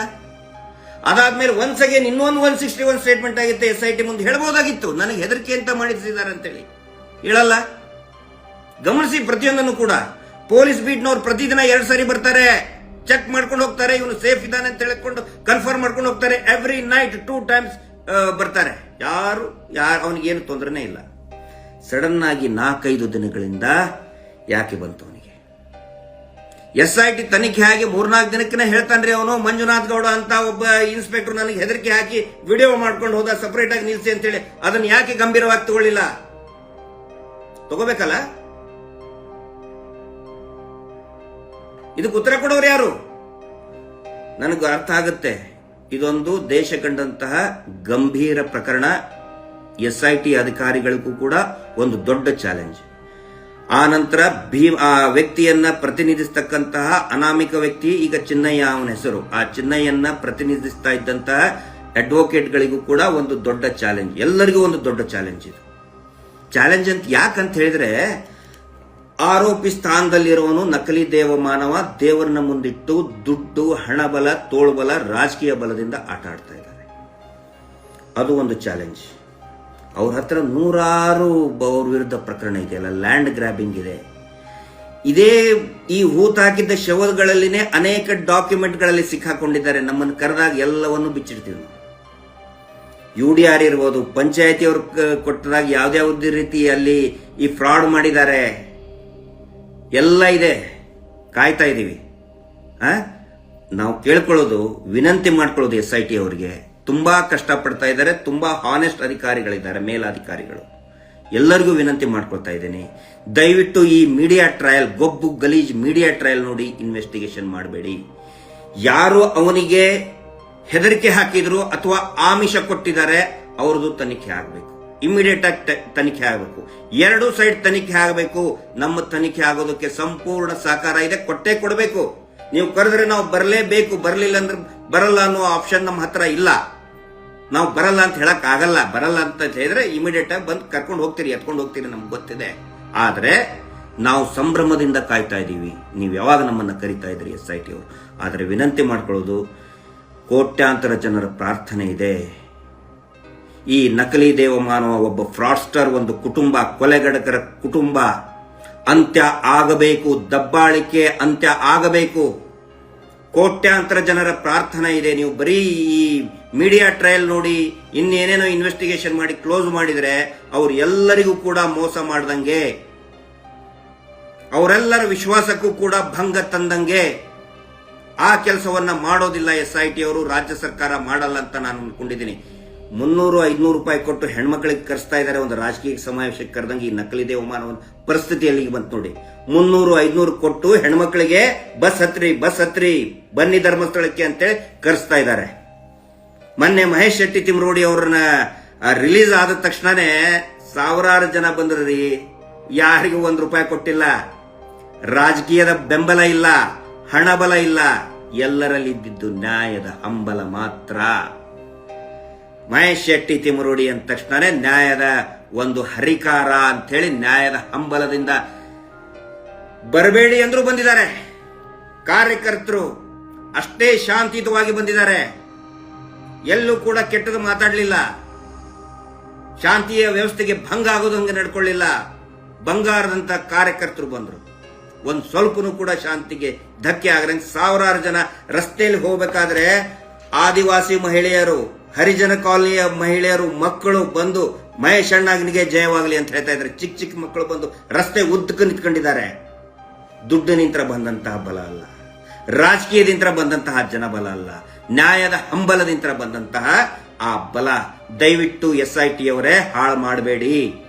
ಅದಾದ್ಮೇಲೆ ಒನ್ಸ್ ಅಗೇನ್ ಇನ್ನೊಂದು ಒನ್ ಸಿಕ್ಸ್ಟಿ ಒನ್ ಸ್ಟೇಟ್ಮೆಂಟ್ ಆಗುತ್ತೆ ಎಸ್ ಐ ಟಿ ಮುಂದೆ ಹೇಳ್ಬೋದಾಗಿತ್ತು. ನನಗೆ ಹೆದರಿಕೆ ಅಂತ ಮಾಡಿಸಿದ್ದಾರೆ ಅಂತೇಳಿ. ಹೇಳಲ್ಲ. ಗಮನಿಸಿ ಪ್ರತಿಯೊಂದನ್ನು ಕೂಡ. ಪೊಲೀಸ್ ಬೀಟ್ನವ್ರು ಪ್ರತಿದಿನ ಎರಡು ಸಾರಿ ಬರ್ತಾರೆ. ಚೆಕ್ ಮಾಡ್ಕೊಂಡು ಹೋಗ್ತಾರೆ. ಇವನು ಸೇಫ್ ಇದ್ದಾನೆ ಅಂತ ಹೇಳ್ಕೊಂಡು ಕನ್ಫರ್ಮ್ ಮಾಡ್ಕೊಂಡು ಹೋಗ್ತಾರೆ. ಎವ್ರಿ ನೈಟ್ ಟೂ ಟೈಮ್ಸ್ ಬರ್ತಾರೆ. ಯಾರು ಯಾರು, ಅವನಿಗೇನು ತೊಂದರೆನೇ ಇಲ್ಲ. ಸಡನ್ ಆಗಿ ನಾಲ್ಕೈದು ದಿನಗಳಿಂದ ಯಾಕೆ ಬಂತು ಅವನಿಗೆ? ಎಸ್ ಐ ಟಿ ತನಿಖೆ ಆಗಿ ಮೂರ್ನಾಲ್ಕು ದಿನಕ್ಕೆ ಹೇಳ್ತಾನ್ರಿ ಅವನು. ಮಂಜುನಾಥ್ ಗೌಡ ಅಂತ ಒಬ್ಬ ಇನ್ಸ್ಪೆಕ್ಟರ್ ನನಗೆ ಹೆದರಿಕೆ ಹಾಕಿ ವಿಡಿಯೋ ಮಾಡ್ಕೊಂಡು ಹೋದ ಸಪರೇಟ್ ಆಗಿ ನಿಲ್ಸಿ ಅಂತೇಳಿ ಅದನ್ನ ಯಾಕೆ ಗಂಭೀರವಾಗಿ ತಗೊಳ್ಳಿಲ್ಲ? ತಗೋಬೇಕಲ್ಲ? ಇದಕ್ಕೆ ಉತ್ತರ ಕೊಡೋರು ಯಾರು? ನನಗೆ ಅರ್ಥ ಆಗುತ್ತೆ. ಇದೊಂದು ದೇಶ ಕಂಡಂತಹ ಗಂಭೀರ ಪ್ರಕರಣ. ಎಸ್ ಐ ಟಿ ಅಧಿಕಾರಿಗಳಿಗೂ ಕೂಡ ಒಂದು ದೊಡ್ಡ ಚಾಲೆಂಜ್ ಆ ನಂತರ ಭೀಮ್, ಆ ವ್ಯಕ್ತಿಯನ್ನ ಪ್ರತಿನಿಧಿಸ್ತಕ್ಕಂತಹ ಅನಾಮಿಕ ವ್ಯಕ್ತಿ ಈಗ ಚಿನ್ನಯ್ಯ ಅವನ ಹೆಸರು. ಆ ಚಿನ್ನಯ್ಯನ್ನ ಪ್ರತಿನಿಧಿಸ್ತಾ ಇದ್ದಂತಹ ಅಡ್ವೊಕೇಟ್ಗಳಿಗೂ ಕೂಡ ಒಂದು ದೊಡ್ಡ ಚಾಲೆಂಜ್ ಎಲ್ಲರಿಗೂ ಒಂದು ದೊಡ್ಡ ಚಾಲೆಂಜ್ ಇದು. ಚಾಲೆಂಜ್ ಅಂತ ಯಾಕಂತ ಹೇಳಿದ್ರೆ, ಆರೋಪಿ ಸ್ಥಾನದಲ್ಲಿರುವನು ನಕಲಿ ದೇವ ಮಾನವ ದೇವರನ್ನ ಮುಂದಿಟ್ಟು ದುಡ್ಡು, ಹಣಬಲ, ತೋಳ್ಬಲ, ರಾಜಕೀಯ ಬಲದಿಂದ ಆಟ ಆಡ್ತಾ ಇದ್ದಾರೆ. ಅದು ಒಂದು ಚಾಲೆಂಜ್ ಅವ್ರ ಹತ್ರ ನೂರಾರು ಅವ್ರ ವಿರುದ್ಧ ಪ್ರಕರಣ ಇದೆಯಲ್ಲ ಲ್ಯಾಂಡ್ ಗ್ರಾಬಿಂಗ್ ಇದೆ. ಇದೇ ಈ ಹೂತಾಕಿದ್ದ ಶವಗಳಲ್ಲಿನೇ ಅನೇಕ ಡಾಕ್ಯುಮೆಂಟ್ಗಳಲ್ಲಿ ಸಿಕ್ಕಾಕೊಂಡಿದ್ದಾರೆ. ನಮ್ಮನ್ನು ಕರೆದಾಗ ಎಲ್ಲವನ್ನು ಬಿಚ್ಚಿಡ್ತೀವಿ ಯು ಡಿ ಆರ್ ಇರ್ಬೋದು, ಪಂಚಾಯತಿ ಅವ್ರು ಕೊಟ್ಟದಾಗ ಯಾವುದ್ಯಾವುದೇ ರೀತಿ ಅಲ್ಲಿ ಈ ಫ್ರಾಡ್ ಮಾಡಿದ್ದಾರೆ. ಎಲ್ಲ ಇದೆ. ಕಾಯ್ತಾ ಇದ್ದೀವಿ? ನಾವು ಕೇಳ್ಕೊಳ್ಳೋದು, ವಿನಂತಿ ಮಾಡ್ಕೊಳ್ಳೋದು ಎಸ್ ಐ ಟಿ ಅವರಿಗೆ. ತುಂಬಾ ಕಷ್ಟಪಡ್ತಾ ಇದ್ದಾರೆ, ತುಂಬಾ ಹಾನೆಸ್ಟ್ ಅಧಿಕಾರಿಗಳಿದ್ದಾರೆ, ಮೇಲಾಧಿಕಾರಿಗಳು. ಎಲ್ಲರಿಗೂ ವಿನಂತಿ ಮಾಡ್ಕೊಳ್ತಾ ಇದ್ದೀನಿ. ದಯವಿಟ್ಟು ಈ ಮೀಡಿಯಾ ಟ್ರಯಲ್ ಗೊಬ್ಬು ಗಲೀಜ್ ಮೀಡಿಯಾ ಟ್ರಯಲ್ ನೋಡಿ ಇನ್ವೆಸ್ಟಿಗೇಷನ್ ಮಾಡಬೇಡಿ. ಯಾರು ಅವನಿಗೆ ಹೆದರಿಕೆ ಹಾಕಿದ್ರು ಅಥವಾ ಆಮಿಷ ಕೊಟ್ಟಿದ್ದಾರೆ, ಅವ್ರದ್ದು ತನಿಖೆ ಆಗಬೇಕು. ಇಮಿಡಿಯೇಟ್ ಆಗಿ ತನಿಖೆ ಆಗಬೇಕು. ಎರಡು ಸೈಡ್ ತನಿಖೆ ಆಗಬೇಕು. ನಮ್ಮ ತನಿಖೆ ಆಗೋದಕ್ಕೆ ಸಂಪೂರ್ಣ ಸಹಕಾರ ಇದೆ, ಕೊಟ್ಟೇ ಕೊಡಬೇಕು. ನೀವು ಕರೆದ್ರೆ ನಾವು ಬರಲೇಬೇಕು, ಬರಲಿಲ್ಲ ಅಂದ್ರೆ ಬರಲ್ಲ ಅನ್ನೋ ಆಪ್ಷನ್ ನಮ್ಮ ಹತ್ರ ಇಲ್ಲ. ನಾವು ಬರಲ್ಲ ಅಂತ ಹೇಳಕ್ ಆಗಲ್ಲ, ಬರಲ್ಲ ಅಂತ ಹೇಳಿದ್ರೆ ಇಮಿಡಿಯೇಟ್ ಆಗಿ ಬಂದು ಕರ್ಕೊಂಡು ಹೋಗ್ತೀರಿ, ಎತ್ಕೊಂಡು ಹೋಗ್ತೀರಿ ನಮ್ಗೆ ಗೊತ್ತಿದೆ. ಆದ್ರೆ ನಾವು ಸಂಭ್ರಮದಿಂದ ಕಾಯ್ತಾ ಇದ್ದೀವಿ. ನೀವು ಯಾವಾಗ ನಮ್ಮನ್ನ ಕರಿತಾ ಇದ್ರಿ ಎಸ್ ಐ ಟಿ ಅವರು. ಆದರೆ ವಿನಂತಿ ಮಾಡ್ಕೊಳ್ಳೋದು, ಕೋಟ್ಯಾಂತರ ಜನರ ಪ್ರಾರ್ಥನೆ ಇದೆ. ಈ ನಕಲಿ ದೇವಮಾನವ ಒಬ್ಬ ಫ್ರಾಡ್ಸ್ಟರ್, ಒಂದು ಕುಟುಂಬ ಕೊಲೆಗಡಕರ ಕುಟುಂಬ, ಅಂತ್ಯ ಆಗಬೇಕು, ದಬ್ಬಾಳಿಕೆ ಅಂತ್ಯ ಆಗಬೇಕು. ಕೋಟ್ಯಾಂತರ ಜನರ ಪ್ರಾರ್ಥನೆ ಇದೆ. ನೀವು ಬರೀ ಈ ಮೀಡಿಯಾ ಟ್ರಯಲ್ ನೋಡಿ, ಇನ್ನೇನೇನೋ ಇನ್ವೆಸ್ಟಿಗೇಷನ್ ಮಾಡಿ ಕ್ಲೋಸ್ ಮಾಡಿದ್ರೆ ಅವ್ರು ಎಲ್ಲರಿಗೂ ಕೂಡ ಮೋಸ ಮಾಡ್ದಂಗೆ. ಅವರೆಲ್ಲರ ವಿಶ್ವಾಸಕ್ಕೂ ಕೂಡ ಭಂಗ ತಂದಂಗೆ. ಆ ಕೆಲಸವನ್ನ ಮಾಡೋದಿಲ್ಲ ಎಸ್ ಐ ಟಿ ಅವರು, ರಾಜ್ಯ ಸರ್ಕಾರ ಮಾಡಲ್ಲ ಅಂತ ನಾನು ಅನ್ಕೊಂಡಿದ್ದೀನಿ. ಮುನ್ನೂರು, ಐದುನೂರು ರೂಪಾಯಿ ಕೊಟ್ಟು ಹೆಣ್ಮಕ್ಳಿಗೆ ಕರೆಸ್ತಾ ಇದ್ದಾರೆ ಒಂದು ರಾಜಕೀಯ ಸಮಾವೇಶಕ್ಕೆ ಕರೆದಂಗೆ ಈ ನಕಲಿ ದೇವಮಾನ ಒಂದು ಪರಿಸ್ಥಿತಿ ಅಲ್ಲಿಗೆ ಬಂತು ನೋಡಿ. ಮುನ್ನೂರು, ಐದುನೂರು ಕೊಟ್ಟು ಹೆಣ್ಮಕ್ಳಿಗೆ ಬಸ್ ಹತ್ರಿ ಬಸ್ ಹತ್ರಿ, ಬನ್ನಿ ಧರ್ಮಸ್ಥಳಕ್ಕೆ ಅಂತೇಳಿ ಕರೆಸ್ತಾ ಇದ್ದಾರೆ. ಮೊನ್ನೆ ಮಹೇಶ್ ಶೆಟ್ಟಿ ತಿಮ್ರೋಡಿ ಅವ್ರನ್ನ ರಿಲೀಸ್ ಆದ ತಕ್ಷಣನೇ ಸಾವಿರಾರು ಜನ ಬಂದ್ರಿ ಯಾರಿಗೂ ಒಂದು ರೂಪಾಯಿ ಕೊಟ್ಟಿಲ್ಲ. ರಾಜಕೀಯದ ಬೆಂಬಲ ಇಲ್ಲ, ಹಣಬಲ ಇಲ್ಲ. ಎಲ್ಲರಲ್ಲಿ ಇದ್ದಿದ್ದು ನ್ಯಾಯದ ಹಂಬಲ ಮಾತ್ರ. ಮಹೇಶ್ ಶೆಟ್ಟಿ ತಿಮರೋಡಿ ಅಂದ ತಕ್ಷಣನೇ ನ್ಯಾಯದ ಒಂದು ಹರಿಕಾರ ಅಂತೇಳಿ ನ್ಯಾಯದ ಹಂಬಲದಿಂದ ಬರಬೇಡಿ ಅಂದ್ರೂ ಬಂದಿದ್ದಾರೆ. ಕಾರ್ಯಕರ್ತರು ಅಷ್ಟೇ ಶಾಂತಿಯುತವಾಗಿ ಬಂದಿದ್ದಾರೆ. ಎಲ್ಲೂ ಕೂಡ ಕೆಟ್ಟದ್ದು ಮಾತಾಡಲಿಲ್ಲ. ಶಾಂತಿಯ ವ್ಯವಸ್ಥೆಗೆ ಭಂಗ ಆಗೋದಂಗೆ ನಡ್ಕೊಳ್ಳಿಲ್ಲ. ಬಂಗಾರದಂತ ಕಾರ್ಯಕರ್ತರು ಬಂದರು. ಒಂದು ಸ್ವಲ್ಪನೂ ಕೂಡ ಶಾಂತಿಗೆ ಧಕ್ಕೆ ಆಗದಂಗೆ ಸಾವಿರಾರು ಜನ ರಸ್ತೆಯಲ್ಲಿ ಹೋಗಬೇಕಾದ್ರೆ ಆದಿವಾಸಿ ಮಹಿಳೆಯರು ಹರಿಜನ ಕಾಲನಿಯ ಮಹಿಳೆಯರು, ಮಕ್ಕಳು ಬಂದು ಮಹೇಶ್ ಜಯವಾಗಲಿ ಅಂತ ಹೇಳ್ತಾ ಇದ್ದಾರೆ. ಚಿಕ್ಕ ಚಿಕ್ಕ ಮಕ್ಕಳು ಬಂದು ರಸ್ತೆ ಉದ್ದಕ್ಕೆ ನಿಂತ್ಕೊಂಡಿದ್ದಾರೆ. ದುಡ್ಡಿನಿಂದ ಬಂದಂತಹ ಬಲ ಅಲ್ಲ. ರಾಜಕೀಯದಿಂದ ಬಂದಂತಹ ಜನ ಬಲ ಅಲ್ಲ. ನ್ಯಾಯದ ಹಂಬಲದಿಂದ ಬಂದಂತಹ ಆ ಬಲ. ದಯವಿಟ್ಟು ಎಸ್ ಐ ಟಿ ಅವರೇ ಹಾಳು ಮಾಡಬೇಡಿ.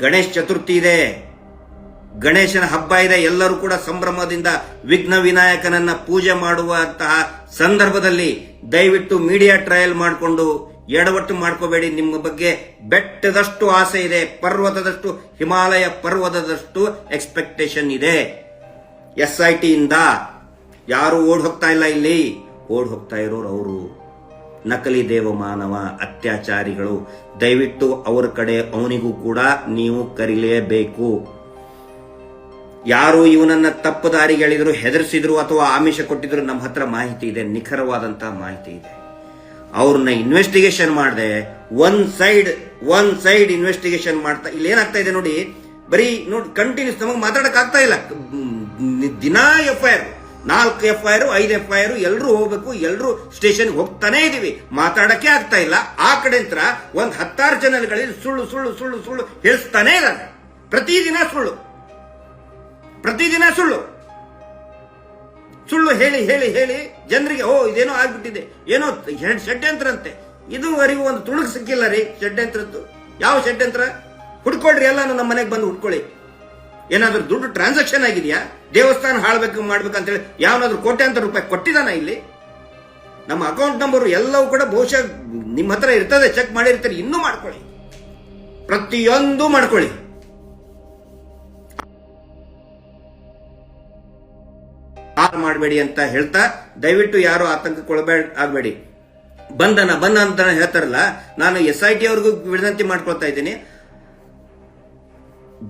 ಗಣೇಶ್ ಚತುರ್ಥಿ ಇದೆ. ಗಣೇಶನ ಹಬ್ಬ ಇದೆ, ಎಲ್ಲರೂ ಕೂಡ ಸಂಭ್ರಮದಿಂದ ವಿಘ್ನ ವಿನಾಯಕನನ್ನ ಪೂಜೆ ಮಾಡುವಂತಹ ಸಂದರ್ಭದಲ್ಲಿ ದಯವಿಟ್ಟು ಮೀಡಿಯಾ ಟ್ರಯಲ್ ಮಾಡಿಕೊಂಡು ಎಡವಟ್ಟು ಮಾಡ್ಕೋಬೇಡಿ. ನಿಮ್ಮ ಬಗ್ಗೆ ಬೆಟ್ಟದಷ್ಟು ಆಸೆ ಇದೆ, ಪರ್ವತದಷ್ಟು, ಹಿಮಾಲಯ ಪರ್ವತದಷ್ಟು ಎಕ್ಸ್ಪೆಕ್ಟೇಷನ್ ಇದೆ. ಎಸ್ ಐ ಟಿಯಿಂದ ಯಾರು ಓಡ್ ಹೋಗ್ತಾ ಇಲ್ಲ ಇಲ್ಲಿ. ಓಡ್ ಹೋಗ್ತಾ ಇರೋರು ಅವರು. ನಕಲಿ ದೇವ ಮಾನವ ಅತ್ಯಾಚಾರಿಗಳು. ದಯವಿಟ್ಟು ಅವರ ಕಡೆ ಅವನಿಗೂ ಕೂಡ ನೀವು ಕರೀಲೇಬೇಕು. ಯಾರು ಇವನನ್ನ ತಪ್ಪು ದಾರಿಗೆ ಎಳೆದ್ರು ಹೆದರಿಸಿದ್ರು ಅಥವಾ ಆಮಿಷ ಕೊಟ್ಟಿದ್ರು, ನಮ್ಮ ಹತ್ರ ಮಾಹಿತಿ ಇದೆ ನಿಖರವಾದಂತಹ ಮಾಹಿತಿ ಇದೆ. ಅವ್ರನ್ನ ಇನ್ವೆಸ್ಟಿಗೇಷನ್ ಮಾಡಿದೆ one side one side investigation ಮಾಡ್ತಾ ಇಲ್ಲಿ ಏನಾಗ್ತಾ ಇದೆ ನೋಡಿ, ಬರೀ ನೋಡಿ ಕಂಟಿನ್ಯೂಸ್ ನಮಗೆ ಮಾತಾಡಕ್ ಆಗ್ತಾ ಇಲ್ಲ. ದಿನಾ ಎಫ್ ಐ ಆರ್ ನಾಲ್ಕು ಎಫ್ ಐ ಆರ್ ಐದು ಎಫ್ ಐ ಆರ್ ಎಲ್ಲರೂ ಹೋಗ್ಬೇಕು ಎಲ್ಲರೂ ಸ್ಟೇಷನ್ ಹೋಗ್ತಾನೆ ಇದೀವಿ. ಮಾತಾಡಕ್ಕೆ ಆಗ್ತಾ ಇಲ್ಲ. ಆ ಕಡೆ ಒಂದು ಒಂದ್ ಹತ್ತಾರು ಚಾನೆಲ್ಗಳಲ್ಲಿ ಸುಳ್ಳು ಸುಳ್ಳು ಸುಳ್ಳು ಸುಳ್ಳು ಹೇಳಿಸ್ತಾನೆ ಇದ್ದಾರೆ ಪ್ರತಿದಿನ ಸುಳ್ಳು. ಪ್ರತಿದಿನ ಸುಳ್ಳು. ಸುಳ್ಳು ಹೇಳಿ ಹೇಳಿ ಹೇಳಿ ಜನರಿಗೆ, ಓ, ಇದೇನೋ ಆಗ್ಬಿಟ್ಟಿದೆ. ಏನೋ ಷಡ್ಯಂತ್ರಂತೆ ಷಡ್ಯಂತ್ರ ಇದುವರೆಗೂ ಒಂದು ತುಣುಕು ಸಿಕ್ಕಿಲ್ಲ ರೀ ಷಡ್ಯಂತ್ರದ್ದು. ಯಾವ ಷಡ್ಯಂತ್ರ? ಹುಡ್ಕೊಳ್ರಿ ಎಲ್ಲ ನಮ್ಮ ಮನೆಗೆ ಬಂದು ಹುಡ್ಕೊಳ್ಳಿ. ಏನಾದ್ರೂ ದುಡ್ಡು ಟ್ರಾನ್ಸಾಕ್ಷನ್ ಆಗಿದೆಯಾ? ದೇವಸ್ಥಾನ ಹಾಳ್ಬೇಕು ಮಾಡ್ಬೇಕು ಅಂತೇಳಿ ಯಾವನಾದ್ರೂ ಕೋಟ್ಯಾಂತರ ರೂಪಾಯಿ ಕೊಟ್ಟಿದಾನ ಇಲ್ಲಿ? ನಮ್ಮ ಅಕೌಂಟ್ ನಂಬರ್ ಎಲ್ಲವೂ ಕೂಡ ಬಹುಶಃ ನಿಮ್ಮ ಹತ್ರ ಇರ್ತದೆ. ಚೆಕ್ ಮಾಡಿರ್ತಾರೆ. ಇನ್ನೂ ಮಾಡ್ಕೊಳ್ಳಿ. ಪ್ರತಿಯೊಂದು ಮಾಡ್ಕೊಳ್ಳಿ. ಹಾಳು ಮಾಡಬೇಡಿ ಅಂತ ಹೇಳ್ತಾ ದಯವಿಟ್ಟು ಯಾರು ಆತಂಕಕ್ಕೊಳಬೇಡ ಆಗಬೇಡಿ. ಬಂಧನ ಬಂದ ಅಂತ ಹೇಳ್ತಾರಲ್ಲ, ನಾನು ಎಸ್ ಐ ಟಿ ಅವ್ರಿಗೂ ವಿನಂತಿ ಮಾಡ್ಕೊಳ್ತಾ ಇದ್ದೀನಿ.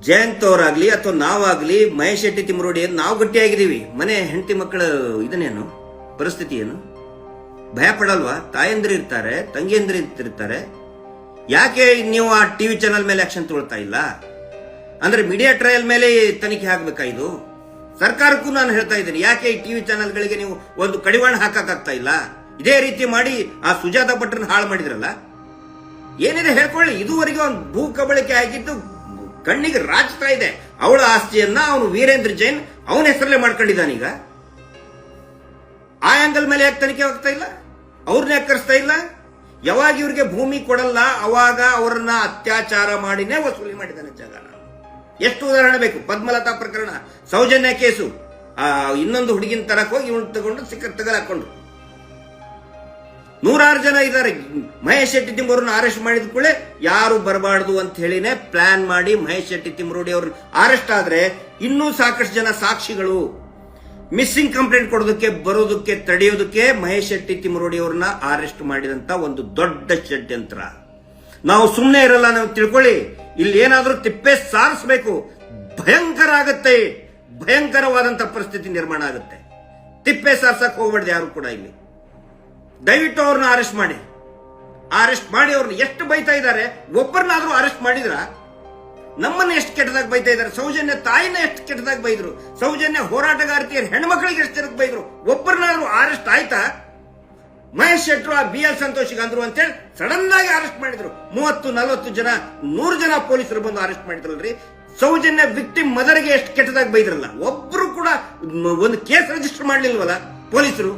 ಜಯಂತ್ ಅವರಾಗ್ಲಿ ಅಥವಾ ನಾವಾಗ್ಲಿ, ಮಹೇಶ್ ಶೆಟ್ಟಿ ತಿಮ್ಮರೋಡಿ ನಾವು ಗಟ್ಟಿಯಾಗಿದ್ದೀವಿ. ಮನೆ ಹೆಂಡತಿ ಮಕ್ಕಳ ಇದನ್ನೇನು? ಪರಿಸ್ಥಿತಿ ಏನು? ಭಯ ಪಡಲ್ವಾ? ತಾಯಂದ್ರಿ ಇರ್ತಾರೆ, ತಂಗಿಯಂದ್ರಿ ಇರ್ತಾರೆ. ಯಾಕೆ ನೀವು ಆ ಟಿವಿ ಚಾನಲ್ ಮೇಲೆ ಆಕ್ಷನ್ ತಗೊಳ್ತಾ ಇಲ್ಲ? ಅಂದ್ರೆ ಮೀಡಿಯಾ ಟ್ರಯಲ್ ಮೇಲೆ ತನಿಖೆ ಆಗ್ಬೇಕಾ ಇದು? ಸರ್ಕಾರಕ್ಕೂ ನಾನು ಹೇಳ್ತಾ ಇದ್ದೀನಿ, ಯಾಕೆ ಈ ಟಿವಿ ಚಾನೆಲ್ಗಳಿಗೆ ನೀವು ಒಂದು ಕಡಿವಾಣ ಹಾಕಕ್ಕಾಗ್ತಾ ಇಲ್ಲ? ಇದೇ ರೀತಿ ಮಾಡಿ ಆ ಸುಜಾತ ಭಟ್ರನ್ನ ಹಾಳು ಮಾಡಿದ್ರಲ್ಲ? ಏನಿದೆ ಹೇಳ್ಕೊಳ್ಳಿ, ಇದುವರೆಗೆ ಒಂದು ಭೂ ಕಬಳಿಕೆ ಆಗಿದ್ದು ಕಣ್ಣಿಗೆ ರಾಚ್ತಾ ಇದೆ. ಅವಳ ಆಸ್ತಿಯನ್ನ ಅವನು ವೀರೇಂದ್ರ ಜೈನ್ ಅವನ ಹೆಸರಲ್ಲೇ ಈಗ. ಆ ಆಂಗಲ್ ಮೇಲೆ ಯಾಕೆ ತನಿಖೆ ಆಗ್ತಾ ಇಲ್ಲ? ಅವ್ರನ್ನ ಯಾಕೆ ಇಲ್ಲ? ಯಾವಾಗ ಇವ್ರಿಗೆ ಭೂಮಿ ಕೊಡಲ್ಲ, ಅವಾಗ ಅವರನ್ನ ಅತ್ಯಾಚಾರ ಮಾಡಿನೇ ವಸೂಲಿ ಮಾಡಿದ್ದಾನೆ ಜಗನ ಎಷ್ಟು ಉದಾಹರಣೆ ಬೇಕು? ಪದ್ಮಲತಾ ಪ್ರಕರಣ, ಸೌಜನ್ಯ ಕೇಸು. ಆ, ಇನ್ನೊಂದು ಹುಡುಗಿನ ತರಕ್ ಹೋಗಿ ಇವನು ತಗೊಂಡು ಸಿಕ್ಕ ತಗಲಾಕೊಂಡ್ರು ನೂರಾರು ಜನ ಇದ್ದಾರೆ. ಮಹೇಶ್ ಶೆಟ್ಟಿ ತಿಮ್ಮರನ್ನ ಅರೆಸ್ಟ್ ಮಾಡಿದ ಕೂಡಲೇ ಯಾರು ಬರಬಾರ್ದು ಅಂತ ಹೇಳಿನೇ ಪ್ಲಾನ್ ಮಾಡಿ ಮಹೇಶ್ ಶೆಟ್ಟಿ ತಿಮ್ಮರೋಡಿ ಅವ್ರನ್ನ ಅರೆಸ್ಟ್ ಆದ್ರೆ ಇನ್ನೂ ಸಾಕಷ್ಟು ಜನ ಸಾಕ್ಷಿಗಳು. ಮಿಸ್ಸಿಂಗ್ ಕಂಪ್ಲೇಂಟ್ ಕೊಡೋದಕ್ಕೆ, ಬರೋದಕ್ಕೆ, ತಡೆಯೋದಕ್ಕೆ ಮಹೇಶ್ ಶೆಟ್ಟಿ ತಿಮ್ಮರೋಡಿ ಅವ್ರನ್ನ ಅರೆಸ್ಟ್ ಮಾಡಿದಂತ ಒಂದು ದೊಡ್ಡ ಷಡ್ಯಂತ್ರ. ನಾವು ಸುಮ್ಮನೆ ಇರಲ್ಲ, ನಾವು ತಿಳ್ಕೊಳ್ಳಿ. ಇಲ್ಲಿ ಏನಾದರೂ ತಿಪ್ಪೆ ಸಾರಿಸಬೇಕು. ಭಯಂಕರ ಆಗುತ್ತೆ. ಭಯಂಕರವಾದಂತ ಪರಿಸ್ಥಿತಿ ನಿರ್ಮಾಣ ಆಗುತ್ತೆ. ತಿಪ್ಪೆ ಸಾರ್ಸಕ್ ಹೋಗ್ಬಾರ್ದು ಯಾರು ಕೂಡ ಇಲ್ಲಿ. ದಯವಿಟ್ಟು ಅವ್ರನ್ನ ಅರೆಸ್ಟ್ ಮಾಡಿ. ಅರೆಸ್ಟ್ ಮಾಡಿ ಅವ್ರನ್ನ ಎಷ್ಟು ಬೈತಾ ಇದ್ದಾರೆ, ಒಬ್ಬರನ್ನಾದ್ರೂ ಅರೆಸ್ಟ್ ಮಾಡಿದ್ರ ನಮ್ಮನ್ನ ಎಷ್ಟು ಕೆಟ್ಟದಾಗ ಬೈತಾ ಇದ್ದಾರೆ, ಸೌಜನ್ಯ ತಾಯಿನ ಎಷ್ಟು ಕೆಟ್ಟದಾಗ ಬೈದ್ರು, ಸೌಜನ್ಯ ಹೋರಾಟಗಾರ್ತಿಯರ ಹೆಣ್ಮಕ್ಳಿಗೆ ಎಷ್ಟು ಬೈದ್ರು, ಒಬ್ಬರನ್ನಾದ್ರೂ ಅರೆಸ್ಟ್ ಆಯ್ತಾ? ಮಹೇಶ್ ಶೆಟ್ರು ಆ ಬಿ ಎಲ್ ಸಂತೋಷಿಗೆ ಅಂದ್ರು ಅಂತೇಳಿ ಸಡನ್ ಆಗಿ ಅರೆಸ್ಟ್ ಮಾಡಿದ್ರು. ಮೂವತ್ತು, ನಲವತ್ತು ಜನ, ನೂರು ಜನ ಪೊಲೀಸರು ಬಂದು ಅರೆಸ್ಟ್ ಮಾಡಿದ್ರಲ್ರಿ. ಸೌಜನ್ಯ ವಿಕ್ಟಿಮ್ ಮದರ್ಗೆ ಎಷ್ಟು ಕೆಟ್ಟದಾಗ ಬೈದ್ರಲ್ಲ. ಒಬ್ರು ಕೂಡ ಒಂದು ಕೇಸ್ ರಿಜಿಸ್ಟರ್ ಮಾಡ್ಲಿಲ್ವಲ್ಲ ಪೊಲೀಸರು?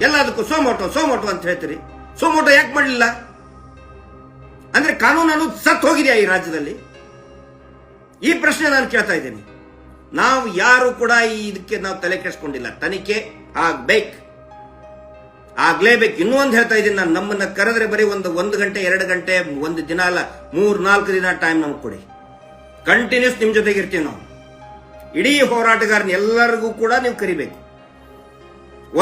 ಎಲ್ಲದಕ್ಕೂ ಸೋಮೋಟೋ ಸೋಮೋಟೋ ಅಂತ ಹೇಳ್ತೀರಿ. ಸೋಮೋಟೋ ಯಾಕೆ ಮಾಡಲಿಲ್ಲ? ಅಂದ್ರೆ ಕಾನೂನು ಅನ್ನೋದು ಸತ್ ಹೋಗಿದೆಯಾ ಈ ರಾಜ್ಯದಲ್ಲಿ? ಈ ಪ್ರಶ್ನೆ ನಾನು ಕೇಳ್ತಾ ಇದ್ದೀನಿ. ನಾವು ಯಾರು ಕೂಡ ಈ ಇದಕ್ಕೆ ನಾವು ತಲೆ ಕೆಡಿಸ್ಕೊಂಡಿಲ್ಲ. ತನಿಖೆ ಆಗ್ಬೇಕು. ಆಗ್ಲೇಬೇಕು. ಇನ್ನೂ ಒಂದು ಹೇಳ್ತಾ ಇದ್ದೀನಿ, ನಾನು ನಮ್ಮನ್ನ ಕರೆದ್ರೆ ಬರೀ ಒಂದು ಒಂದು ಗಂಟೆ, ಎರಡು ಗಂಟೆ, ಒಂದು ದಿನ ಅಲ್ಲ, ಮೂರ್, ನಾಲ್ಕು ದಿನ ಟೈಮ್ ನಮ್ಗೆ ಕೊಡಿ. ಕಂಟಿನ್ಯೂಸ್ ನಿಮ್ ಜೊತೆಗೆ ಇರ್ತೀವಿ ನಾವು. ಇಡೀ ಹೋರಾಟಗಾರನ ಎಲ್ಲರಿಗೂ ಕೂಡ ನೀವು ಕರಿಬೇಕು.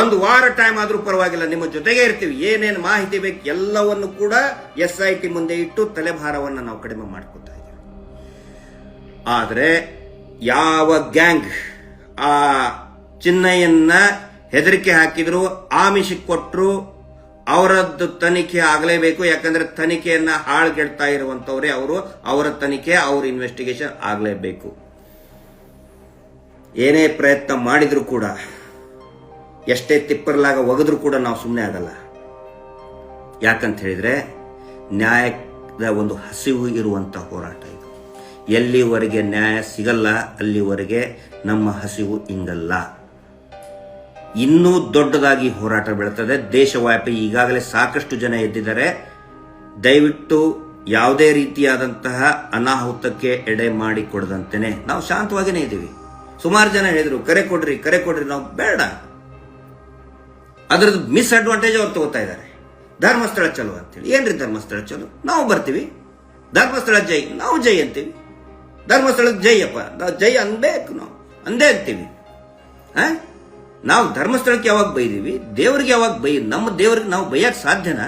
ಒಂದು ವಾರ ಟೈಮ್ ಆದರೂ ಪರವಾಗಿಲ್ಲ, ನಿಮ್ಮ ಜೊತೆಗೆ ಇರ್ತೀವಿ. ಏನೇನು ಮಾಹಿತಿ ಬೇಕು, ಎಲ್ಲವನ್ನು ಕೂಡ ಎಸ್ ಐ ಟಿ ಮುಂದೆ ಇಟ್ಟು ತಲೆಭಾರವನ್ನು ನಾವು ಕಡಿಮೆ ಮಾಡ್ಕೊತಾ ಇದ್ದೀವಿ. ಆದರೆ ಯಾವ ಗ್ಯಾಂಗ್ ಆ ಚಿನ್ನಯ್ಯನ್ನ ಹೆದರಿಕೆ ಹಾಕಿದ್ರು, ಆಮಿಷ ಕೊಟ್ಟರು ಅವರದ್ದು ತನಿಖೆ ಆಗಲೇಬೇಕು. ಯಾಕಂದ್ರೆ ತನಿಖೆಯನ್ನ ಹಾಳ್ಗೆಡ್ತಾ ಇರುವಂತವರೇ ಅವರು. ಅವರ ತನಿಖೆ, ಅವ್ರ ಇನ್ವೆಸ್ಟಿಗೇಷನ್ ಆಗಲೇಬೇಕು. ಏನೇ ಪ್ರಯತ್ನ ಮಾಡಿದ್ರು ಕೂಡ, ಎಷ್ಟೇ ತಿಪ್ಪರ್ಲಾಗ ಒಗೆದ್ರು ಕೂಡ ನಾವು ಸುಮ್ಮನೆ ಆಗಲ್ಲ. ಯಾಕಂತ ಹೇಳಿದ್ರೆ, ನ್ಯಾಯದ ಒಂದು ಹಸಿವು ಇರುವಂತ ಹೋರಾಟ ಇದು. ಎಲ್ಲಿವರೆಗೆ ನ್ಯಾಯ ಸಿಗಲ್ಲ, ಅಲ್ಲಿವರೆಗೆ ನಮ್ಮ ಹಸಿವು ಇಂಗಲ್ಲ. ಇನ್ನೂ ದೊಡ್ಡದಾಗಿ ಹೋರಾಟ ಬೀಳ್ತದೆ. ದೇಶವ್ಯಾಪಿ ಈಗಾಗಲೇ ಸಾಕಷ್ಟು ಜನ ಎದ್ದಿದ್ದಾರೆ. ದಯವಿಟ್ಟು ಯಾವುದೇ ರೀತಿಯಾದಂತಹ ಅನಾಹುತಕ್ಕೆ ಎಡೆ ಮಾಡಿ ಕೊಡದಂತೆನೆ ನಾವು ಶಾಂತವಾಗಿನೇ ಇದ್ದೀವಿ. ಸುಮಾರು ಜನ ಹೇಳಿದ್ರು, ಕರೆ ಕೊಡ್ರಿ ಕರೆ ಕೊಡ್ರಿ, ನಾವು ಬೇಡ. ಅದರದ್ದು ಮಿಸ್ ಅಡ್ವಾಂಟೇಜ್ ಅವ್ರು ತಗೋತಾ ಇದ್ದಾರೆ. ಧರ್ಮಸ್ಥಳ ಚಲೋ ಅಂತೇಳಿ. ಏನ್ರಿ ಧರ್ಮಸ್ಥಳ ಚಲೋ? ನಾವು ಬರ್ತೀವಿ. ಧರ್ಮಸ್ಥಳ ಜೈ, ನಾವು ಜೈ ಅಂತೀವಿ. ಧರ್ಮಸ್ಥಳದ ಜೈ ಅಪ್ಪ ನಾವು ಜೈ ಅನ್ಬೇಕು ನಾವು. ಅಂದೇ ಅಂತೀವಿ. ಆ? ನಾವು ಧರ್ಮಸ್ಥಳಕ್ಕೆ ಯಾವಾಗ ಬೈದೀವಿ ದೇವರಿಗೆ ಯಾವಾಗ ಬೈ ನಮ್ಮ ದೇವರಿಗೆ ನಾವು ಬೈಯಕ್ ಸಾಧ್ಯನಾ?